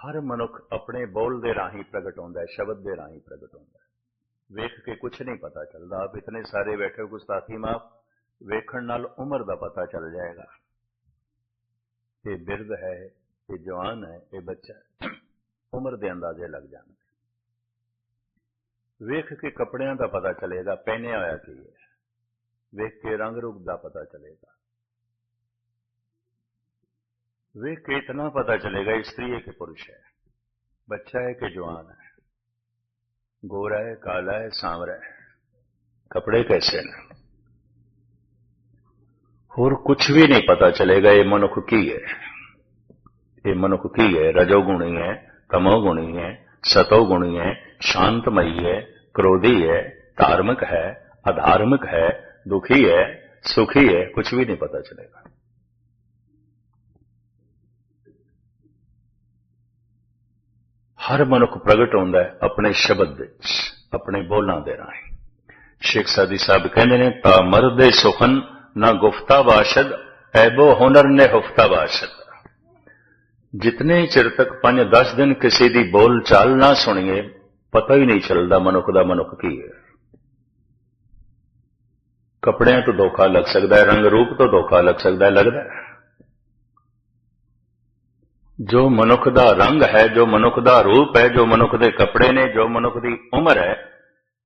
ਹਰ ਮਨੁੱਖ ਆਪਣੇ ਬੋਲ ਦੇ ਰਾਹੀਂ ਪ੍ਰਗਟ ਹੁੰਦਾ ਹੈ, ਸ਼ਬਦ ਦੇ ਰਾਹੀਂ ਪ੍ਰਗਟ ਹੁੰਦਾ ਹੈ। ਵੇਖ ਕੇ ਕੁਝ ਨਹੀਂ ਪਤਾ ਚੱਲਦਾ। ਆਪ ਇਤਨੇ ਸਾਰੇ ਬੈਠੇ ਗੁਸਤਾਖੀ ਮਾਫ, ਵੇਖਣ ਨਾਲ ਉਮਰ ਦਾ ਪਤਾ ਚੱਲ ਜਾਏਗਾ। ਇਹ ਬਿਰਧ ਹੈ, ਇਹ ਜਵਾਨ ਹੈ, ਇਹ ਬੱਚਾ ਹੈ। ਉਮਰ ਦੇ ਅੰਦਾਜ਼ੇ ਲੱਗ ਜਾਣਗੇ। ਵੇਖ ਕੇ ਕੱਪੜਿਆਂ ਦਾ ਪਤਾ ਚੱਲੇਗਾ, ਪਹਿਨਿਆ ਹੋਇਆ ਕੀ ਹੈ। ਵੇਖ ਕੇ ਰੰਗ ਰੂਪ ਦਾ ਪਤਾ ਚੱਲੇਗਾ। ویک کتنا پتا چلے گا استری ہے کہ پروش ہے۔ بچہ ہے کہ جوان ہے۔ گورا ہے، کالا ہے، سانورا ہے۔ کپڑے کیسے نا اور کچھ بھی نہیں پتا چلے گا، یہ منخ کی ہے۔ یہ منخ کی ہے، رجو گنی ہے تمو گنی ہے، ستو گنی ہے شانت مئی ہے، کرودھی ہے، دھارمک ہے، ادھارمک ہے، دکھی ہے، سکھی ہے، کچھ بھی نہیں پتا چلے گا۔ ਹਰ ਮਨੁੱਖ ਪ੍ਰਗਟ ਹੁੰਦਾ ਹੈ ਆਪਣੇ ਸ਼ਬਦ ਵਿੱਚ, ਆਪਣੇ ਬੋਲਾਂ ਦੇ ਰਾਹੀਂ। ਸ਼ੇਖ ਸਾਦੀ ਸਾਹਿਬ ਕਹਿੰਦੇ ਨੇ, ਤਾ ਮਰਦੇ ਸੁਖਨ ਨਾ ਗੁਫਤਾ ਬਾਸ਼ਦ ਐਬੋ ਹੁਨਰ ਨੇ ਹੁਫਤਾ ਬਾਸ਼ਦ ਜਿਤਨੇ ਚਿਰ ਤੱਕ 5-10 ਦਿਨ ਕਿਸੇ ਦੀ ਬੋਲ ਚਾਲ ਨਾ ਸੁਣੀਏ, ਪਤਾ ਹੀ ਨਹੀਂ ਚੱਲਦਾ ਮਨੁੱਖ ਦਾ ਮਨੁੱਖ ਕੀ ਹੈ। ਕੱਪੜਿਆਂ ਤੋਂ ਧੋਖਾ ਲੱਗ ਸਕਦਾ ਹੈ, ਰੰਗ ਰੂਪ ਤੋਂ ਧੋਖਾ ਲੱਗ ਸਕਦਾ ਹੈ, ਲੱਗਦਾ ਹੈ। ਜੋ ਮਨੁੱਖ ਦਾ ਰੰਗ ਹੈ, ਜੋ ਮਨੁੱਖ ਦਾ ਰੂਪ ਹੈ, ਜੋ ਮਨੁੱਖ ਦੇ ਕੱਪੜੇ ਨੇ, ਜੋ ਮਨੁੱਖ ਦੀ ਉਮਰ ਹੈ,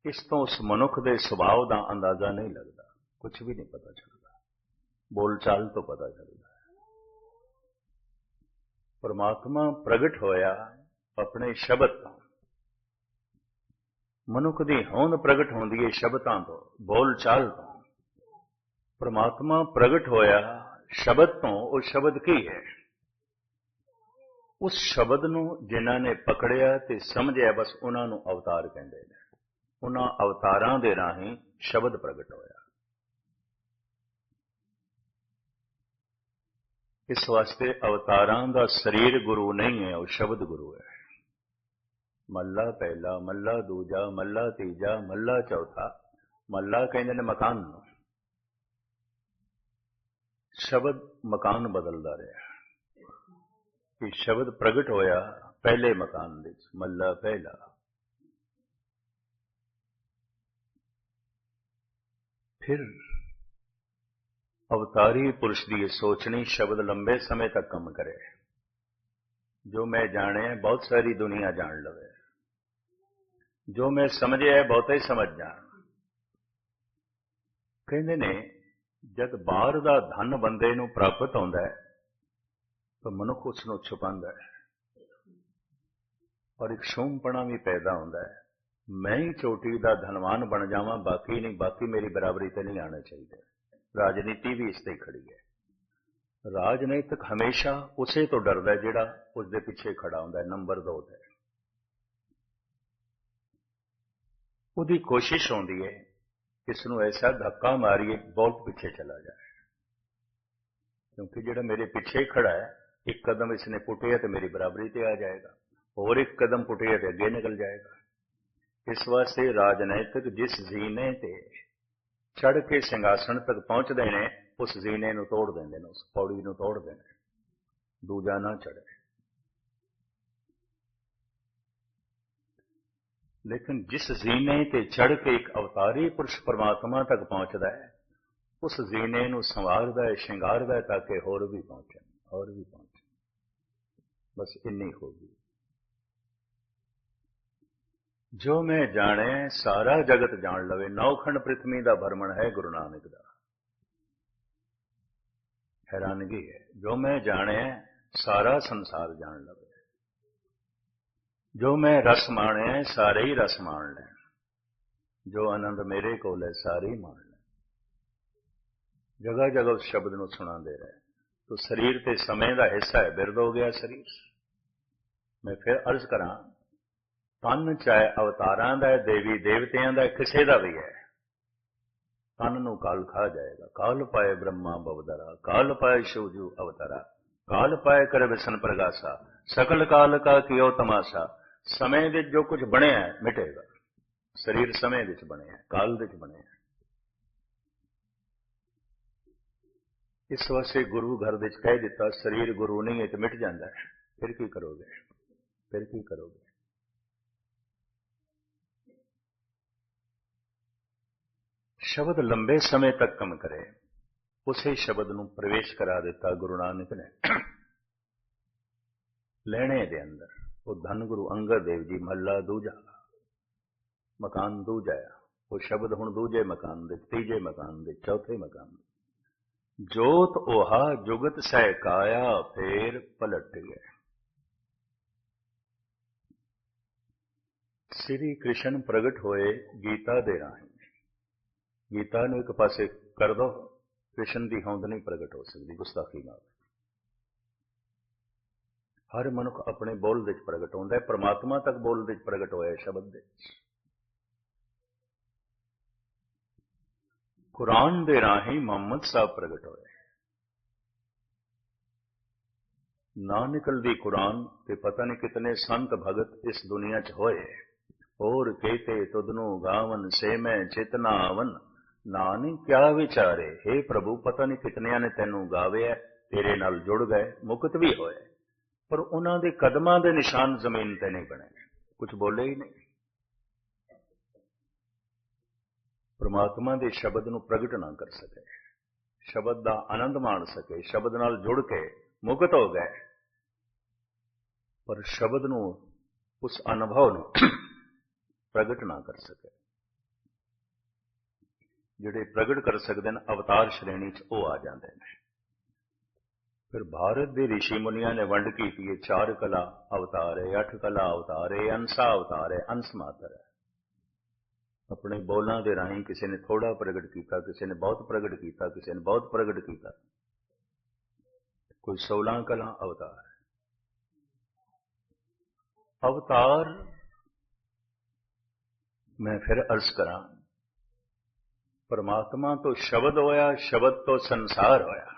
ਇਸ ਤੋਂ ਉਸ ਮਨੁੱਖ ਦੇ ਸੁਭਾਅ ਦਾ ਅੰਦਾਜ਼ਾ ਨਹੀਂ ਲੱਗਦਾ। ਕੁਝ ਵੀ ਨਹੀਂ ਪਤਾ ਚੱਲਦਾ। ਬੋਲਚਾਲ ਤੋਂ ਪਤਾ ਚੱਲਦਾ ਪਰਮਾਤਮਾ ਪ੍ਰਗਟ ਹੋਇਆ ਆਪਣੇ ਸ਼ਬਦ ਤੋਂ। ਮਨੁੱਖ ਦੀ ਹੋਂਦ ਪ੍ਰਗਟ ਹੁੰਦੀ ਹੈ ਸ਼ਬਦਾਂ ਤੋਂ, ਬੋਲਚਾਲ ਤੋਂ। ਪਰਮਾਤਮਾ ਪ੍ਰਗਟ ਹੋਇਆ ਸ਼ਬਦ ਤੋਂ, ਉਹ ਸ਼ਬਦ ਕੀ ਹੈ? ਉਸ ਸ਼ਬਦ ਨੂੰ ਜਿਨ੍ਹਾਂ ਨੇ ਪਕੜਿਆ ਤੇ ਸਮਝਿਆ, ਬਸ ਉਹਨਾਂ ਨੂੰ ਅਵਤਾਰ ਕਹਿੰਦੇ ਨੇ। ਉਹਨਾਂ ਅਵਤਾਰਾਂ ਦੇ ਰਾਹੀਂ ਸ਼ਬਦ ਪ੍ਰਗਟ ਹੋਇਆ। ਇਸ ਵਾਸਤੇ ਅਵਤਾਰਾਂ ਦਾ ਸਰੀਰ ਗੁਰੂ ਨਹੀਂ ਹੈ, ਉਹ ਸ਼ਬਦ ਗੁਰੂ ਹੈ। ਮੱਲਾ ਪਹਿਲਾ, ਮੱਲਾ ਦੂਜਾ, ਮੱਲਾ ਤੀਜਾ, ਮੱਲਾ ਚੌਥਾ। ਮੱਲਾ ਕਹਿੰਦੇ ਨੇ ਮਕਾਨ ਨੂੰ। ਸ਼ਬਦ ਮਕਾਨ ਬਦਲਦਾ ਰਿਹਾ। ਕਿ ਸ਼ਬਦ ਪ੍ਰਗਟ ਹੋਇਆ, ਪਹਿਲੇ ਮਕਾਨ ਵਿੱਚ, ਮੱਲਾ ਪਹਿਲਾ। ਫਿਰ ਅਵਤਾਰੀ ਪੁਰਸ਼ ਦੀ ਇਹ ਸੋਚਣੀ ਸ਼ਬਦ ਲੰਬੇ ਸਮੇਂ ਤੱਕ ਕੰਮ ਕਰੇ। ਜੋ ਮੈਂ ਜਾਣਿਆ, ਬਹੁਤ ਸਾਰੀ ਦੁਨੀਆ ਜਾਣ ਲਵੇ। ਜੋ ਮੈਂ ਸਮਝਿਆ, ਬਹੁਤਾ ਹੀ ਸਮਝ ਜਾਣ। ਕਹਿੰਦੇ ਨੇ, ਜਦ ਬਾਹਰ ਦਾ ਧਨ ਬੰਦੇ ਨੂੰ ਪ੍ਰਾਪਤ ਹੁੰਦਾ ਹੈ ਤਾਂ ਮਨੁੱਖ ਉਸ ਨੂੰ ਛੁਪਾਉਂਦਾ ਹੈ। ਔਰ ਇੱਕ ਸ਼ੋਮਪਣਾ ਵੀ ਪੈਦਾ ਹੁੰਦਾ ਹੈ। ਮੈਂ ਹੀ ਚੋਟੀ ਦਾ ਧਨਵਾਨ ਬਣ ਜਾਵਾਂ, ਬਾਕੀ ਨਹੀਂ, ਬਾਕੀ ਮੇਰੀ ਬਰਾਬਰੀ ਤੇ ਨਹੀਂ ਆਣਾ ਚਾਹੀਦਾ। ਰਾਜਨੀਤੀ ਵੀ ਇਸ ਤੇ ਖੜੀ ਹੈ। ਰਾਜਨੀਤਿਕ ਹਮੇਸ਼ਾ ਉਸੇ ਤੋਂ ਡਰਦਾ ਜਿਹੜਾ ਉਸ ਦੇ ਪਿੱਛੇ ਖੜਾ ਹੁੰਦਾ ਹੈ, ਨੰਬਰ 2 ਤੇ। ਉਹਦੀ ਕੋਸ਼ਿਸ਼ ਹੁੰਦੀ ਹੈ ਇਸ ਨੂੰ ਐਸਾ ਧੱਕਾ ਮਾਰੀਏ, ਬਹੁਤ ਪਿੱਛੇ ਚਲਾ ਜਾਏ। ਕਿਉਂਕਿ ਜਿਹੜਾ ਮੇਰੇ ਪਿੱਛੇ ਖੜਾ ਹੈ ਇੱਕ ਕਦਮ ਇਸਨੇ ਪੁੱਟਿਆ ਤੇ ਮੇਰੀ ਬਰਾਬਰੀ ਤੇ ਆ ਜਾਏਗਾ, ਹੋਰ ਇੱਕ ਕਦਮ ਪੁੱਟਿਆ ਤੇ ਅੱਗੇ ਨਿਕਲ ਜਾਏਗਾ। ਇਸ ਵਾਸਤੇ ਰਾਜਨੀਤਿਕ ਜਿਸ ਜ਼ੀਨੇ ਤੇ ਚੜ ਕੇ ਸਿੰਘਾਸਣ ਤੱਕ ਪਹੁੰਚਦੇ ਨੇ, ਉਸ ਜ਼ੀਨੇ ਨੂੰ ਤੋੜ ਦਿੰਦੇ ਨੇ, ਉਸ ਪੌੜੀ ਨੂੰ ਤੋੜਦੇ ਨੇ। ਦੂਜਾ ਨਾ ਚੜੇ ਲੇਕਿਨ ਜਿਸ ਜ਼ੀਨੇ ਤੇ ਚੜ ਕੇ ਇੱਕ ਅਵਤਾਰੀ ਪੁਰਸ਼ ਪਰਮਾਤਮਾ ਤੱਕ ਪਹੁੰਚਦਾ ਹੈ, ਉਸ ਜ਼ੀਨੇ ਨੂੰ ਸੰਵਾਰਦਾ ਹੈ, ਸ਼ਿੰਗਾਰਦਾ ਹੈ ਤਾਂ ਕਿ ਹੋਰ ਵੀ ਪਹੁੰਚਣ, ਹੋਰ ਵੀ ਪਹੁੰਚਣ। ਬਸ ਇੰਨੀ ਹੋ ਗਈ। ਜੋ ਮੈਂ ਜਾਣੇ, ਸਾਰਾ ਜਗਤ ਜਾਣ ਲਵੇ। ਨੌਖੰਡ ਪ੍ਰithvi ਦਾ ਭਰਮਣ ਹੈ ਗੁਰੂ ਨਾਨਕ ਦਾ। ਹੈਰਾਨਗੀ ਹੈ। ਜੋ ਮੈਂ ਜਾਣੇ, ਸਾਰਾ ਸੰਸਾਰ ਜਾਣ ਲਵੇ। ਜੋ ਮੈਂ ਰਸ ਮਾਣਿਆ ਸਾਰੇ ਹੀ ਰਸ ਮਾਣ ਲੈਣ। ਜੋ ਆਨੰਦ ਮੇਰੇ ਕੋਲ ਹੈ, ਸਾਰੇ ਹੀ ਮਾਣ ਲੈਣ। ਜਗ੍ਹਾ ਜਗ੍ਹਾ ਉਸ ਸ਼ਬਦ ਨੂੰ ਸੁਣਾਉਂਦੇ ਰਹੇ। ਤੋ ਸਰੀਰ ਤੇ ਸਮੇਂ ਦਾ ਹਿੱਸਾ ਹੈ ਬਿਰਦ ਹੋ ਗਿਆ ਸਰੀਰ। ਮੈਂ ਫਿਰ ਅਰਜ਼ ਕਰਾਂ, ਤਨ ਚਾਹੇ ਅਵਤਾਰਾਂ ਦਾ ਦੇਵੀ ਦੇਵਤਿਆਂ ਦਾ ਕਿਸੇ ਦਾ ਵੀ ਹੈ, ਤਨ ਨੂੰ ਕਾਲ ਖਾ ਜਾਏਗਾ। ਕਾਲ ਪਾਏ ਬ੍ਰਹਮਾ ਬਵਦਰਾ, ਕਾਲ ਪਾਏ ਸ਼ਿਵਜੂ ਅਵਤਾਰਾ, ਕਾਲ ਪਾਏ ਕਰ ਵਿਸ਼ਨ ਪ੍ਰਗਾਸਾ, ਸਕਲ ਕਾਲ ਕਾ ਕਿਉ ਤਮਾਸ਼ਾ। ਸਮੇਂ ਦੇ ਜੋ ਕੁਝ ਬਣਿਆ ਮਿਟੇਗਾ। ਸਰੀਰ ਸਮੇਂ ਵਿੱਚ ਬਣਿਆ ਕਾਲ ਵਿੱਚ ਬਣਿਆ ਇਸ ਵਾਸਤੇ ਗੁਰੂ ਘਰ ਵਿੱਚ ਕਹਿ ਦਿੱਤਾ, ਸਰੀਰ ਗੁਰੂ ਨਹੀਂ ਹੈ, ਤੇ ਮਿਟ ਜਾਂਦਾ ਹੈ। ਫਿਰ ਕੀ ਕਰੋਗੇ? ਫਿਰ ਕੀ ਕਰੋਗੇ? ਸ਼ਬਦ ਲੰਬੇ ਸਮੇਂ ਤੱਕ ਕੰਮ ਕਰੇ। ਉਸੇ ਸ਼ਬਦ ਨੂੰ ਪ੍ਰਵੇਸ਼ ਕਰਾ ਦਿੱਤਾ ਗੁਰੂ ਨਾਨਕ ਨੇ। ਲੈਣੇ ਦੇ ਅੰਦਰ ਉਹ ਧੰਨ ਗੁਰੂ ਅੰਗਦ ਦੇਵ ਜੀ ਮਹੱਲਾ ਦੂਜਾ। ਮਕਾਨ ਦੂਜਾ ਆ। ਉਹ ਸ਼ਬਦ ਹੁਣ ਦੂਜੇ ਮਕਾਨ ਦੇ, ਤੀਜੇ ਮਕਾਨ ਦੇ, ਚੌਥੇ ਮਕਾਨ ਦੇ। ਜੋਤ 오ਹਾ ਜੁਗਤ ਸਹਿ ਕਾਇਆ ਫੇਰ ਪਲਟ ਗਿਆ ਸ੍ਰੀ ਕ੍ਰਿਸ਼ਨ ਪ੍ਰਗਟ ਹੋਏ ਗੀਤਾ ਦੇ ਰਾਹੀਂ। ਗੀਤਾ ਨੂੰ ਇੱਕ ਪਾਸੇ ਕਰ ਦੋ, ਕ੍ਰਿਸ਼ਨ ਦੀ ਹੋਂਦ ਨਹੀਂ ਪ੍ਰਗਟ ਹੋ ਸਕਦੀ, ਗੁਸਤਾਖੀ ਨਾਲ। ਹਰ ਮਨੁੱਖ ਆਪਣੇ ਬੋਲ ਦੇ ਵਿੱਚ ਪ੍ਰਗਟ ਹੁੰਦਾ ਹੈ, ਪ੍ਰਮਾਤਮਾ ਤੱਕ ਬੋਲ ਵਿੱਚ ਪ੍ਰਗਟ ਹੋਇਆ ਸ਼ਬਦ ਦੇ। ਕੁਰਾਨ ਦੇ ਰਾਹੀਂ ਮੁਹੰਮਦ ਸਾਹਿਬ ਪ੍ਰਗਟ ਹੋਏ। ਨਾ ਨਿਕਲਦੀ ਕੁਰਾਨ ਤੇ ਪਤਾ ਨਹੀਂ ਕਿਤਨੇ ਸੰਤ ਭਗਤ ਇਸ ਦੁਨੀਆ 'ਚ ਹੋਏ। ਹੋਰ ਕਹਤੇ ਤੁਧਨੂੰ ਗਾਵਨ, ਸੇ ਮੈਂ ਚਿਤਨਾ ਆਵਨ ਨਾਨਕ ਕਿਆ ਵਿਚਾਰੇ? हे ਪ੍ਰਭੂ, ਪਤਾ ਨਹੀਂ ਕਿਤਨਿਆਂ ਨੇ ਤੈਨੂੰ ਗਾਵਿਆ, ਤੇਰੇ ਨਾਲ ਜੁੜ ਗਏ, ਮੁਕਤ ਵੀ ਹੋਏ। ਪਰ ਉਹਨਾਂ ਦੇ ਕਦਮਾਂ ਦੇ ਨਿਸ਼ਾਨ ਜ਼ਮੀਨ ਤੇ ਨਹੀਂ ਬਣੇ। ਕੁਝ ਬੋਲੇ ਹੀ ਨਹੀਂ। ਪ੍ਰਮਾਤਮਾ ਦੇ ਸ਼ਬਦ ਨੂੰ ਪ੍ਰਗਟ ਨਾ ਕਰ ਸਕੇ। ਸ਼ਬਦ ਦਾ ਆਨੰਦ ਮਾਣ ਸਕੇ, ਸ਼ਬਦ ਨਾਲ ਜੁੜ ਕੇ ਮੁਕਤ ਹੋ ਗਏ। ਪਰ ਸ਼ਬਦ ਨੂੰ ਉਸ ਅਨੁਭਵ ਨੂੰ ਪ੍ਰਗਟ ਨਾ ਕਰ ਸਕੇ। ਜਿਹੜੇ ਪ੍ਰਗਟ ਕਰ ਸਕਦੇ ਨੇ, ਅਵਤਾਰ ਸ਼੍ਰੇਣੀ 'ਚ ਉਹ ਆ ਜਾਂਦੇ ਨੇ। ਫਿਰ ਭਾਰਤ ਦੇ ઋષਿ ਮੁਨੀਆਂ ਨੇ ਵੰਡ ਕੀਤੀ ਹੈ, ਚਾਰ ਕਲਾ, ਅਵਤਾਰ ਹੈ, ਅੱਠ ਕਲਾ, ਅਵਤਾਰ ਹੈ ਅੰਸਾ ਅਵਤਾਰ ਹੈ, ਅੰਸ ਮਾਤਰ ਹੈ। ਆਪਣੇ ਬੋਲਾਂ ਦੇ ਰਾਹੀਂ ਕਿਸੇ ਨੇ ਥੋੜਾ ਪ੍ਰਗਟ ਕੀਤਾ, ਕਿਸੇ ਨੇ ਬਹੁਤ ਪ੍ਰਗਟ ਕੀਤਾ, ਕਿਸੇ ਨੇ ਬਹੁਤ ਪ੍ਰਗਟ ਕੀਤਾ। ਕੋਈ 16 ਕਲਾ, ਅਵਤਾਰ ਅਵਤਾਰ ਮੈਂ ਫਿਰ ਅਰਜ਼ ਕਰਾਂ ਪਰਮਾਤਮਾ ਤੋਂ ਸ਼ਬਦ ਹੋਇਆ ਸ਼ਬਦ ਤੋਂ ਸੰਸਾਰ ਹੋਇਆ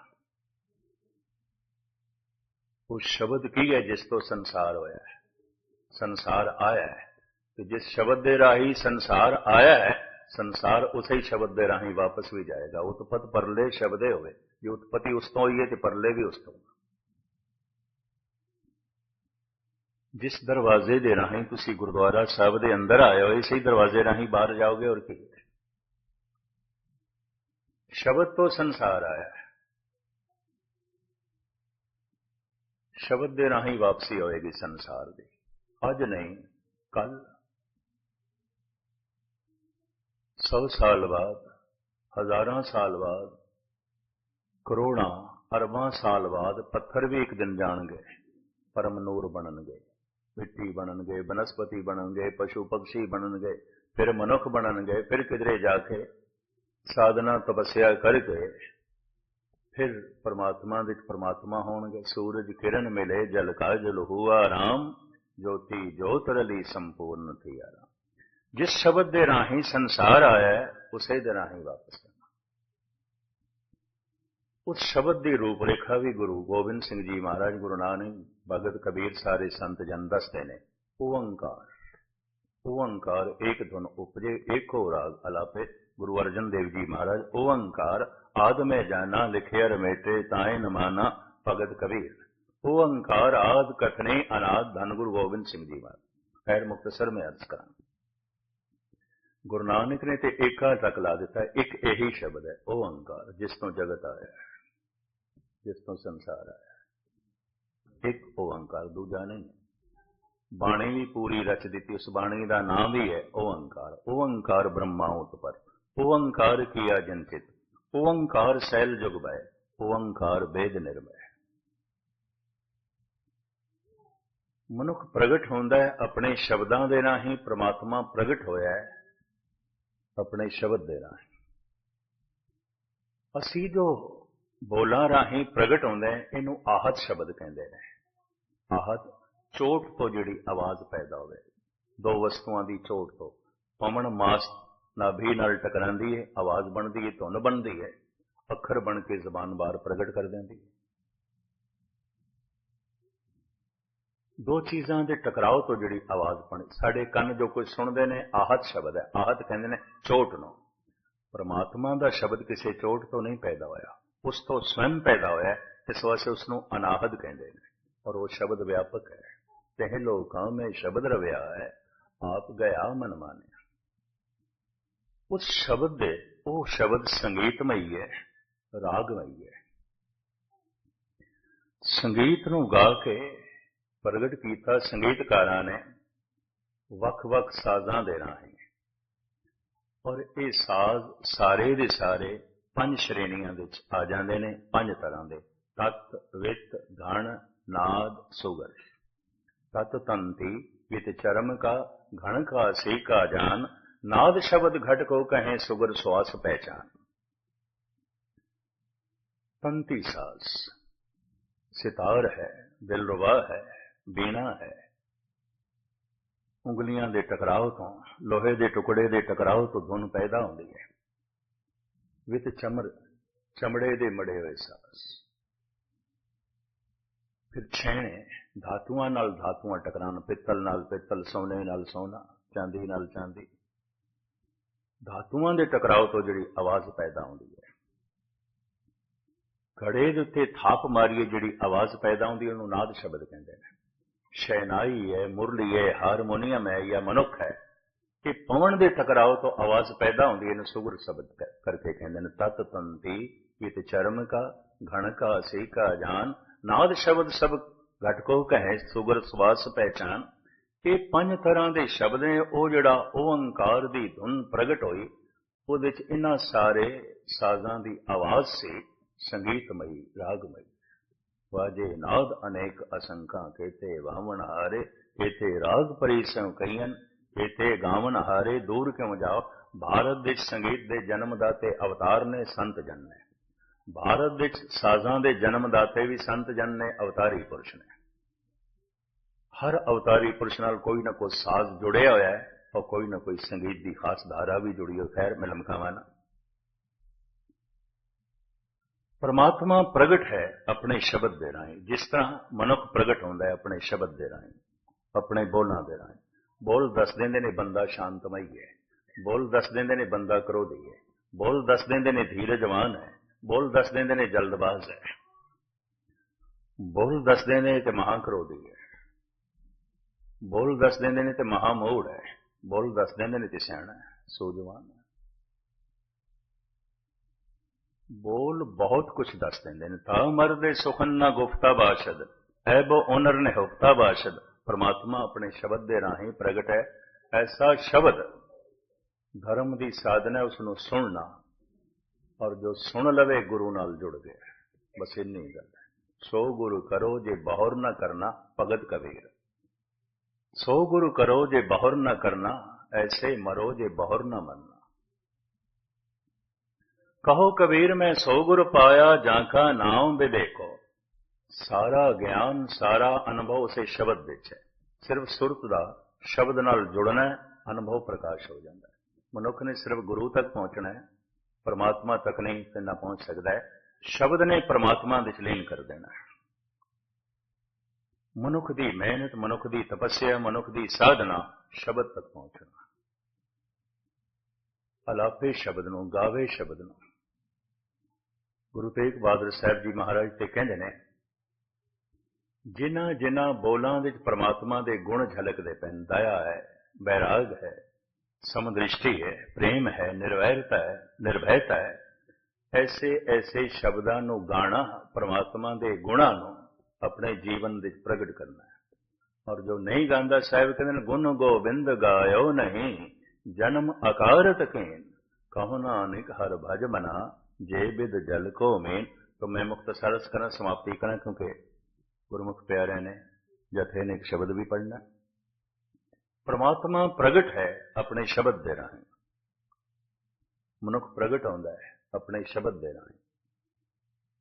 ਉਹ ਸ਼ਬਦ ਕੀ ਹੈ ਜਿਸ ਤੋਂ ਸੰਸਾਰ ਹੋਇਆ ਹੈ ਸੰਸਾਰ ਆਇਆ ਹੈ ਤੇ ਜਿਸ ਸ਼ਬਦ ਦੇ ਰਾਹੀਂ ਸੰਸਾਰ ਆਇਆ ਹੈ ਸੰਸਾਰ ਉਸੇ ਹੀ ਸ਼ਬਦ ਦੇ ਰਾਹੀਂ ਵਾਪਸ ਵੀ ਜਾਏਗਾ ਉਤਪਤ ਪਰਲੇ ਸ਼ਬਦੇ ਹੋਵੇ ਜੇ ਉਤਪਤੀ ਉਸ ਤੋਂ ਹੋਈ ਹੈ ਤੇ ਪਰਲੇ ਵੀ ਉਸ ਤੋਂ ਜਿਸ ਦਰਵਾਜ਼ੇ ਦੇ ਰਾਹੀਂ ਤੁਸੀਂ ਗੁਰਦੁਆਰਾ ਸਾਹਿਬ ਦੇ ਅੰਦਰ ਆਏ ਹੋ, ਇਸੇ ਦਰਵਾਜ਼ੇ ਰਾਹੀਂ ਬਾਹਰ ਜਾਓਗੇ ਔਰ ਕੀ ਸ਼ਬਦ ਤੋਂ ਸੰਸਾਰ ਆਇਆ ਹੈ। ਸ਼ਬਦ ਦੇ ਰਾਹੀਂ ਵਾਪਸੀ ਹੋਏਗੀ ਸੰਸਾਰ ਦੀ। ਅੱਜ ਨਹੀਂ, ਕੱਲ। 100 ਸਾਲ ਬਾਅਦ, ਹਜ਼ਾਰਾਂ ਸਾਲ ਬਾਅਦ, ਕਰੋੜਾਂ, ਅਰਬਾਂ ਸਾਲ ਬਾਅਦ ਪੱਥਰ ਵੀ ਇੱਕ ਦਿਨ ਜਾਣਗੇ, ਪਰਮ ਨੂਰ ਬਣਨਗੇ। ਮਿੱਟੀ ਬਣਨਗੇ, ਬਨਸਪਤੀ ਬਣਨਗੇ, ਪਸ਼ੂ ਪੰਛੀ ਬਣਨਗੇ, ਫਿਰ ਮਨੁੱਖ ਬਣਨਗੇ, ਫਿਰ ਕਿਧਰੇ ਜਾ ਕੇ ਸਾਧਨਾ ਤਪੱਸਿਆ ਕਰਕੇ ਫਿਰ ਪਰਮਾਤਮਾ ਵਿੱਚ ਪਰਮਾਤਮਾ ਹੋਣਗੇ। ਸੂਰਜ ਕਿਰਨ ਮਿਲੇ, ਜਲ ਕਾ ਜਲ ਹੁਆ ਰਾਮ ਜੋਤੀ ਜੋਤ ਰਲੀ, ਸੰਪੂਰਨ ਥੀ ਆਰਾਮ। ਜਿਸ ਸ਼ਬਦ ਦੇ ਰਾਹੀਂ ਸੰਸਾਰ ਆਇਆ ਉਸੇ ਦੇ ਰਾਹੀਂ ਵਾਪਸ ਆਣਾ ਉਸ ਸ਼ਬਦ ਦੀ ਰੂਪ ਰੇਖਾ ਵੀ ਗੁਰੂ ਗੋਬਿੰਦ ਸਿੰਘ ਜੀ ਮਹਾਰਾਜ, ਗੁਰੂ ਨਾਨਕ ਭਗਤ ਕਬੀਰ ਸਾਰੇ ਸੰਤ ਜਨ ਦੱਸਦੇ ਨੇ ਓੰਕਾਰ ਓੰਕਾਰ ਇੱਕ ਧੁਨ ਉਪਜੇ ਏਕੋ ਰਾਗ ਅਲਾਪੇ ਗੁਰੂ ਅਰਜਨ ਦੇਵ ਜੀ ਮਹਾਰਾਜ ਓੰਕਾਰ ਆਦ ਮੈਂ ਜਾਣਾ ਲਿਖਿਆ ਰਮੇਟੇ ਤਾਏ ਨਮਾਨਾ ਭਗਤ ਕਬੀਰ ਓੰਕਾਰ ਆਦ ਕਥਨੇ ਅਨਾਦ ਧੰਨ ਗੁਰੂ ਗੋਬਿੰਦ ਸਿੰਘ ਜੀ ਮਹਾਰਾਜ ਖੈਰ ਮੁਕਤਸਰ ਮੈਂ ਅਰਜ਼ ਕਰਾਂ ਗੁਰੂ ਨਾਨਕ ਨੇ ਤੇ ਏਕਾ ਤੱਕ ਲਾ ਦਿੱਤਾ ਇੱਕ ਇਹੀ ਸ਼ਬਦ ਹੈ ਓੰਕਾਰ ਜਿਸ ਤੋਂ ਜਗਤ ਆਇਆ ਜਿਸ ਤੋਂ ਸੰਸਾਰ ਆਇਆ ਇੱਕ ਓੰਕਾਰ ਦੂਜਾ ਨਹੀਂ। ਬਾਣੀ ਵੀ ਪੂਰੀ ਰਚ ਦਿੱਤੀ ਉਸ ਬਾਣੀ ਦਾ ਨਾਮ ਵੀ ਹੈ ਓੰਕਾਰ ਓੰਕਾਰ ਬ੍ਰਹਮਾ ਉਤਪਰ ਓੰਕਾਰ ਕੀਆ ਜੰਚਿਤ ਓੰਕਾਰ ਸੈਲ ਜੁਗ ਬੈ ਓੰਕਾਰ ਵੇਦ ਨਿਰਮੈ ਮਨੁੱਖ ਪ੍ਰਗਟ ਹੁੰਦਾ ਹੈ ਆਪਣੇ ਸ਼ਬਦਾਂ ਦੇ ਰਾਹੀਂ ਪ੍ਰਮਾਤਮਾ ਪ੍ਰਗਟ ਹੋਇਆ ਹੈ ਆਪਣੇ ਸ਼ਬਦ ਦੇ ਰਾਹੀਂ। ਅਸੀਂ ਜੋ ਬੋਲਾਂ ਰਾਹੀਂ ਪ੍ਰਗਟ ਹੁੰਦੇ ਇਹਨੂੰ ਆਹਤ ਸ਼ਬਦ ਕਹਿੰਦੇ ਨੇ। ਆਹਤ, ਚੋਟ ਤੋਂ ਜਿਹੜੀ ਆਵਾਜ਼ ਪੈਦਾ ਹੋਵੇ। ਦੋ ਵਸਤੂਆਂ ਦੀ ਚੋਟ ਤੋਂ। ਪਵਨ ਮਾਸ ਨਾਭੀ ਨਾਲ ਟਕਰਾਂਦੀ ਹੈ ਆਵਾਜ਼ ਬਣਦੀ ਹੈ ਧੁਨ ਬਣਦੀ ਹੈ ਅੱਖਰ ਬਣ ਕੇ ਜ਼ਬਾਨ ਬਾਹਰ ਪ੍ਰਗਟ ਕਰ ਦਿੰਦੀ ਹੈ ਦੋ ਚੀਜ਼ਾਂ ਦੇ ਟਕਰਾਓ ਤੋਂ ਜਿਹੜੀ ਆਵਾਜ਼ ਬਣੀ, ਸਾਡੇ ਕੰਨ ਜੋ ਕੁਝ ਸੁਣਦੇ ਨੇ, ਆਹਤ ਸ਼ਬਦ ਹੈ। ਆਹਤ ਕਹਿੰਦੇ ਨੇ ਚੋਟ ਨੂੰ। ਪਰਮਾਤਮਾ ਦਾ ਸ਼ਬਦ ਕਿਸੇ ਚੋਟ ਤੋਂ ਨਹੀਂ ਪੈਦਾ ਹੋਇਆ। ਉਸ ਤੋਂ ਸਵੈਮ ਪੈਦਾ ਹੋਇਆ ਇਸ ਵਾਸਤੇ ਉਸ ਨੂੰ ਅਨਾਹਦ ਕਹਿੰਦੇ ਨੇ ਔਰ ਉਹ ਸ਼ਬਦ ਵਿਆਪਕ ਹੈ। ਤਹਿ ਲੋਕਾਂ, ਮੈਂ ਸ਼ਬਦ ਰਵਿਆ ਹੈ, ਆਪ ਗਿਆ ਮਨ ਮਾਨੇ ਉਸ ਸ਼ਬਦ ਦੇ, ਉਹ ਸ਼ਬਦ ਸੰਗੀਤਮਈ ਹੈ, ਰਾਗਮਈ ਹੈ। ਸੰਗੀਤ ਨੂੰ ਗਾ ਕੇ ਪ੍ਰਗਟ ਕੀਤਾ ਸੰਗੀਤਕਾਰਾਂ ਨੇ ਵੱਖ-ਵੱਖ ਸਾਜ਼ਾਂ ਦੇ ਰਾਹੀਂ। ਔਰ ਇਹ ਸਾਜ਼ ਸਾਰੇ ਦੇ ਸਾਰੇ ਪੰਜ ਸ਼੍ਰੇਣੀਆਂ ਵਿੱਚ ਆ ਜਾਂਦੇ ਨੇ, ਪੰਜ ਤਰ੍ਹਾਂ ਦੇ। ਤਤ, ਵਿਤ ਗਣ ਨਾਦ, ਸੁਗਰ। ਤਤ ਤੰਤੀ ਵਿਤ ਚਰਮ ਕਾ, ਘਣ ਕਾ, ਸੇ ਕਾ ਜਾਨ। ਨਾਦ ਸ਼ਬਦ ਘਟ ਕੋ ਕਹੇ ਸੁਗਰ ਸਵਾਸ ਪਹਿਚਾਨ। ਤੰਤੀ ਸਾਜ਼ ਸਿਤਾਰ ਹੈ ਦਿਲਰਵਾ ਹੈ, ਬੀਣਾ ਹੈ। ਉਂਗਲੀਆਂ ਦੇ ਟਕਰਾਓ ਤੋਂ, ਲੋਹੇ ਦੇ ਟੁਕੜੇ ਦੇ ਟਕਰਾਓ ਤੋਂ ਧੁਨ ਪੈਦਾ ਹੁੰਦੀ ਹੈ। ਵਿਦ ਚਮਰ, ਚਮੜੇ ਦੇ ਮੜੇ ਹੋਏ ਸਾਸ ਫਿਰ ਛੇਣੇ, ਧਾਤੂਆਂ ਨਾਲ ਧਾਤੂਆਂ ਟਕਰਾਉਣ, ਪਿੱਤਲ ਨਾਲ ਪਿੱਤਲ, ਸੋਨੇ ਨਾਲ ਸੋਨਾ, ਚਾਂਦੀ ਨਾਲ ਚਾਂਦੀ। ਧਾਤੂਆਂ ਦੇ ਟਕਰਾਓ ਤੋਂ ਜਿਹੜੀ ਆਵਾਜ਼ ਪੈਦਾ ਹੁੰਦੀ ਹੈ। ਘੜੇ ਦੇ ਉੱਤੇ ਥਾਪ ਮਾਰੀਏ ਜਿਹੜੀ ਆਵਾਜ਼ ਪੈਦਾ ਹੁੰਦੀ ਹੈ, ਉਹਨੂੰ ਨਾਦ ਸ਼ਬਦ ਕਹਿੰਦੇ ਨੇ। ਸ਼ੈਨਾਈ ਹੈ, ਮੁਰਲੀ ਹੈ, ਹਾਰਮੋਨੀਅਮ ਹੈ ਜਾਂ ਮਨੁੱਖ ਹੈ ਕਿ ਪਵਨ ਦੇ ਟਕਰਾਓ ਤੋਂ ਆਵਾਜ਼ ਪੈਦਾ ਹੁੰਦੀ ਹੈ, ਇਹਨੂੰ ਸੁਗਰ ਸ਼ਬਦ ਕਰਕੇ ਕਹਿੰਦੇ ਨੇ, ਤਤ ਤੰਤੀ ਇਹ ਚਰਮ ਕਾ, ਘਣ ਕਾ ਸੇ ਕਾ ਜਾਨ, ਨਾਦ ਸ਼ਬਦ ਸਭ ਘਟਕੋ ਕਹੇ, ਸੁਗਰ ਸਵਾਸ ਪਹਿਚਾਨ। ਇਹ ਪੰਜ ਤਰ੍ਹਾਂ ਦੇ ਸ਼ਬਦ ਨੇ, ਉਹ ਜਿਹੜਾ ਓੰਕਾਰ ਦੀ ਧੁਨ ਪ੍ਰਗਟ ਹੋਈ, ਉਹਦੇ ਵਿੱਚ ਇਹਨਾਂ ਸਾਰੇ ਸਾਜ਼ਾਂ ਦੀ ਆਵਾਜ਼ ਸੀ, ਸੰਗੀਤਮਈ, ਰਾਗਮਈ। ਵਾਜੇ ਨਾਦ ਅਨੇਕ ਅਸੰਖਾ, ਕੇਤੇ ਵਾਵਣ ਹਾਰੇ, ਕੇਤੇ ਰਾਗ ਪਰਿਸੰ ਕਈਨ ਕੇਤੇ ਗਾਵਨ ਹਾਰੇ ਦੂਰ ਕਿਉ ਜਾਓ? ਭਾਰਤ ਵਿੱਚ ਸੰਗੀਤ ਦੇ ਜਨਮ ਦਾਤੇ ਅਵਤਾਰ ਨੇ ਸੰਤ ਜਨ ਨੇ ਭਾਰਤ ਵਿੱਚ ਸਾਜ਼ਾਂ ਦੇ ਜਨਮ ਦਾਤੇ ਵੀ ਸੰਤ ਜਨ ਨੇ ਅਵਤਾਰੀ ਪੁਰਸ਼ ਨੇ। ਹਰ ਅਵਤਾਰੀ ਪੁਰਸ਼ ਨਾਲ ਕੋਈ ਨਾ ਕੋਈ ਸਾਜ਼ ਜੁੜਿਆ ਹੋਇਆ ਹੈ, ਔਰ ਕੋਈ ਨਾ ਕੋਈ ਸੰਗੀਤ ਦੀ ਖਾਸ ਧਾਰਾ ਵੀ ਜੁੜੀ ਹੋਈ। ਖੈਰ, ਮੈਂ ਲਮਕਾਵਾਂ ਨਾ। ਪਰਮਾਤਮਾ ਪ੍ਰਗਟ ਹੈ ਆਪਣੇ ਸ਼ਬਦ ਦੇ ਰਾਹੀਂ। ਜਿਸ ਤਰ੍ਹਾਂ ਮਨੁੱਖ ਪ੍ਰਗਟ ਹੁੰਦਾ ਹੈ ਆਪਣੇ ਸ਼ਬਦ ਦੇ ਰਾਹੀਂ, ਆਪਣੇ ਬੋਲਾਂ ਦੇ ਰਾਹੀਂ। ਬੋਲ ਦੱਸ ਦਿੰਦੇ ਨੇ ਬੰਦਾ ਸ਼ਾਂਤਮਈ ਹੈ। ਬੋਲ ਦੱਸ ਦਿੰਦੇ ਨੇ ਬੰਦਾ ਕਰੋਧੀ ਹੈ। ਬੋਲ ਦੱਸ ਦਿੰਦੇ ਨੇ ਧੀਰਜਵਾਨ ਹੈ। ਬੋਲ ਦੱਸ ਦਿੰਦੇ ਨੇ ਜਲਦਬਾਜ਼ ਹੈ। ਬੋਲ ਦੱਸ ਦਿੰਦੇ ਨੇ ਤੇ ਮਹਾ ਕਰੋਧੀ ਹੈ। ਬੋਲ ਦੱਸ ਦਿੰਦੇ ਨੇ ਤੇ ਮਹਾ ਮੋੜ ਹੈ। ਬੋਲ ਦੱਸ ਦਿੰਦੇ ਨੇ ਤੇ ਸਿਆਣਾ ਹੈ। ਸੂਝਵਾਨ ਹੈ। ਬੋਲ ਬਹੁਤ ਕੁਝ ਦੱਸ ਦਿੰਦੇ ਨੇ। ਤਾਂ ਮਰਦੇ ਸੁਖਨ ਨਾ ਗੁਫਤਾ ਬਾਸ਼ਦ। ਹੈ ਬੋ ਓਨਰ ਨੇ ਹੁਕਤਾ ਬਾਸ਼ਦ। ਪਰਮਾਤਮਾ ਆਪਣੇ ਸ਼ਬਦ ਦੇ ਰਾਹੀਂ ਪ੍ਰਗਟ ਹੈ। ਐਸਾ ਸ਼ਬਦ ਧਰਮ ਦੀ ਸਾਧਨਾ ਉਸ ਨੂੰ ਸੁਣਨਾ ਔਰ ਜੋ ਸੁਣ ਲਵੇ ਗੁਰੂ ਨਾਲ ਜੁੜ ਗਿਆ ਬਸ ਇੰਨੀ ਗੱਲ ਹੈ। ਸੋ ਗੁਰੂ ਕਰੋ ਜੇ ਬਹੁਰ ਨਾ ਕਰਨਾ, ਭਗਤ ਕਬੀਰ। ਸੋ ਗੁਰੂ ਕਰੋ ਜੇ ਬਹੁਰ ਨਾ ਕਰਨਾ, ਐਸੇ ਮਰੋ ਜੇ ਬਹੁਰ ਨਾ ਮੰਨਣਾ। ਕਹੋ ਕਬੀਰ, ਮੈਂ ਸੋ ਗੁਰ ਪਾਇਆ, ਜਾਂ ਕਾ ਨਾਮ ਵਿਵੇਕੋ। ਸਾਰਾ ਗਿਆਨ, ਸਾਰਾ ਅਨੁਭਵ ਉਸੇ ਸ਼ਬਦ ਵਿੱਚ ਹੈ। ਸਿਰਫ ਸੁਰਤ ਦਾ ਸ਼ਬਦ ਨਾਲ ਜੁੜਨਾ ਅਨੁਭਵ ਪ੍ਰਕਾਸ਼ ਹੋ ਜਾਂਦਾ ਹੈ। ਮਨੁੱਖ ਨੇ ਸਿਰਫ ਗੁਰੂ ਤੱਕ ਪਹੁੰਚਣਾ ਹੈ, ਪਰਮਾਤਮਾ ਤੱਕ ਨਹੀਂ ਤੇ ਨਾ ਪਹੁੰਚ ਸਕਦਾ ਹੈ। ਸ਼ਬਦ ਨੇ ਪਰਮਾਤਮਾ ਵਿੱਚ ਲੀਨ ਕਰ ਦੇਣਾ ਹੈ। ਮਨੁੱਖ ਦੀ ਮਿਹਨਤ, ਮਨੁੱਖ ਦੀ ਤਪੱਸਿਆ, ਮਨੁੱਖ ਦੀ ਸਾਧਨਾ, ਸ਼ਬਦ ਤੱਕ ਪਹੁੰਚਣਾ ਅਲਾਪੇ ਸ਼ਬਦ ਨੂੰ ਗਾਵੇ ਸ਼ਬਦ ਨੂੰ। ਗੁਰੂ ਤੇਗ ਬਹਾਦਰ ਸਾਹਿਬ ਜੀ ਮਹਾਰਾਜ ਤੇ ਕਹਿੰਦੇ ਨੇ ਜਿਨ੍ਹਾਂ ਜਿਨ੍ਹਾਂ ਬੋਲਾਂ ਵਿੱਚ ਪ੍ਰਮਾਤਮਾ ਦੇ ਗੁਣ ਝਲਕਦੇ ਪੈਣ, ਦਇਆ ਹੈ ਬੈਰਾਗ ਹੈ, ਸਮਦ੍ਰਿਸ਼ਟੀ ਹੈ, ਪ੍ਰੇਮ ਹੈ, ਨਿਰਵੈਰਤਾ ਹੈ ਨਿਰਭੈਤਾ ਹੈ ਐਸੇ ਐਸੇ ਸ਼ਬਦਾਂ ਨੂੰ ਗਾਣਾ ਪ੍ਰਮਾਤਮਾ ਦੇ ਗੁਣਾਂ ਨੂੰ ਆਪਣੇ ਜੀਵਨ ਵਿੱਚ ਪ੍ਰਗਟ ਕਰਨਾ ਹੈ। ਔਰ ਜੋ ਨਹੀਂ ਗਾਉਂਦਾ ਸਾਹਿਬ ਕਹਿੰਦੇ ਨੇ, ਗੁਣ ਗੋਬਿੰਦ ਗਾਇਓ ਨਹੀਂ, ਜਨਮ ਅਕਾਰਤ ਕੇਨ, ਕਹੋ ਨਾਨਕ ਹਰ ਭਜ ਮਨਾ, ਜੇ ਬਿਦ ਜਲ ਕੋ ਮੇਨ। ਤੋ ਮੈਂ ਮੁਖਤਸਰਸ ਕਰਨਾ ਸਮਾਪਤੀ ਕਰਾਂ, ਕਿਉਂਕਿ ਗੁਰਮੁਖ ਪਿਆਰਿਆਂ ਨੇ ਜਥੇ ਨੇ ਇੱਕ ਸ਼ਬਦ ਵੀ ਪੜ੍ਹਨਾ ਪ੍ਰਮਾਤਮਾ ਪ੍ਰਗਟ ਹੈ ਆਪਣੇ ਸ਼ਬਦ ਦੇ ਰਾਹੀਂ ਮਨੁੱਖ ਪ੍ਰਗਟ ਹੁੰਦਾ ਹੈ ਆਪਣੇ ਸ਼ਬਦ ਦੇ ਰਾਹੀਂ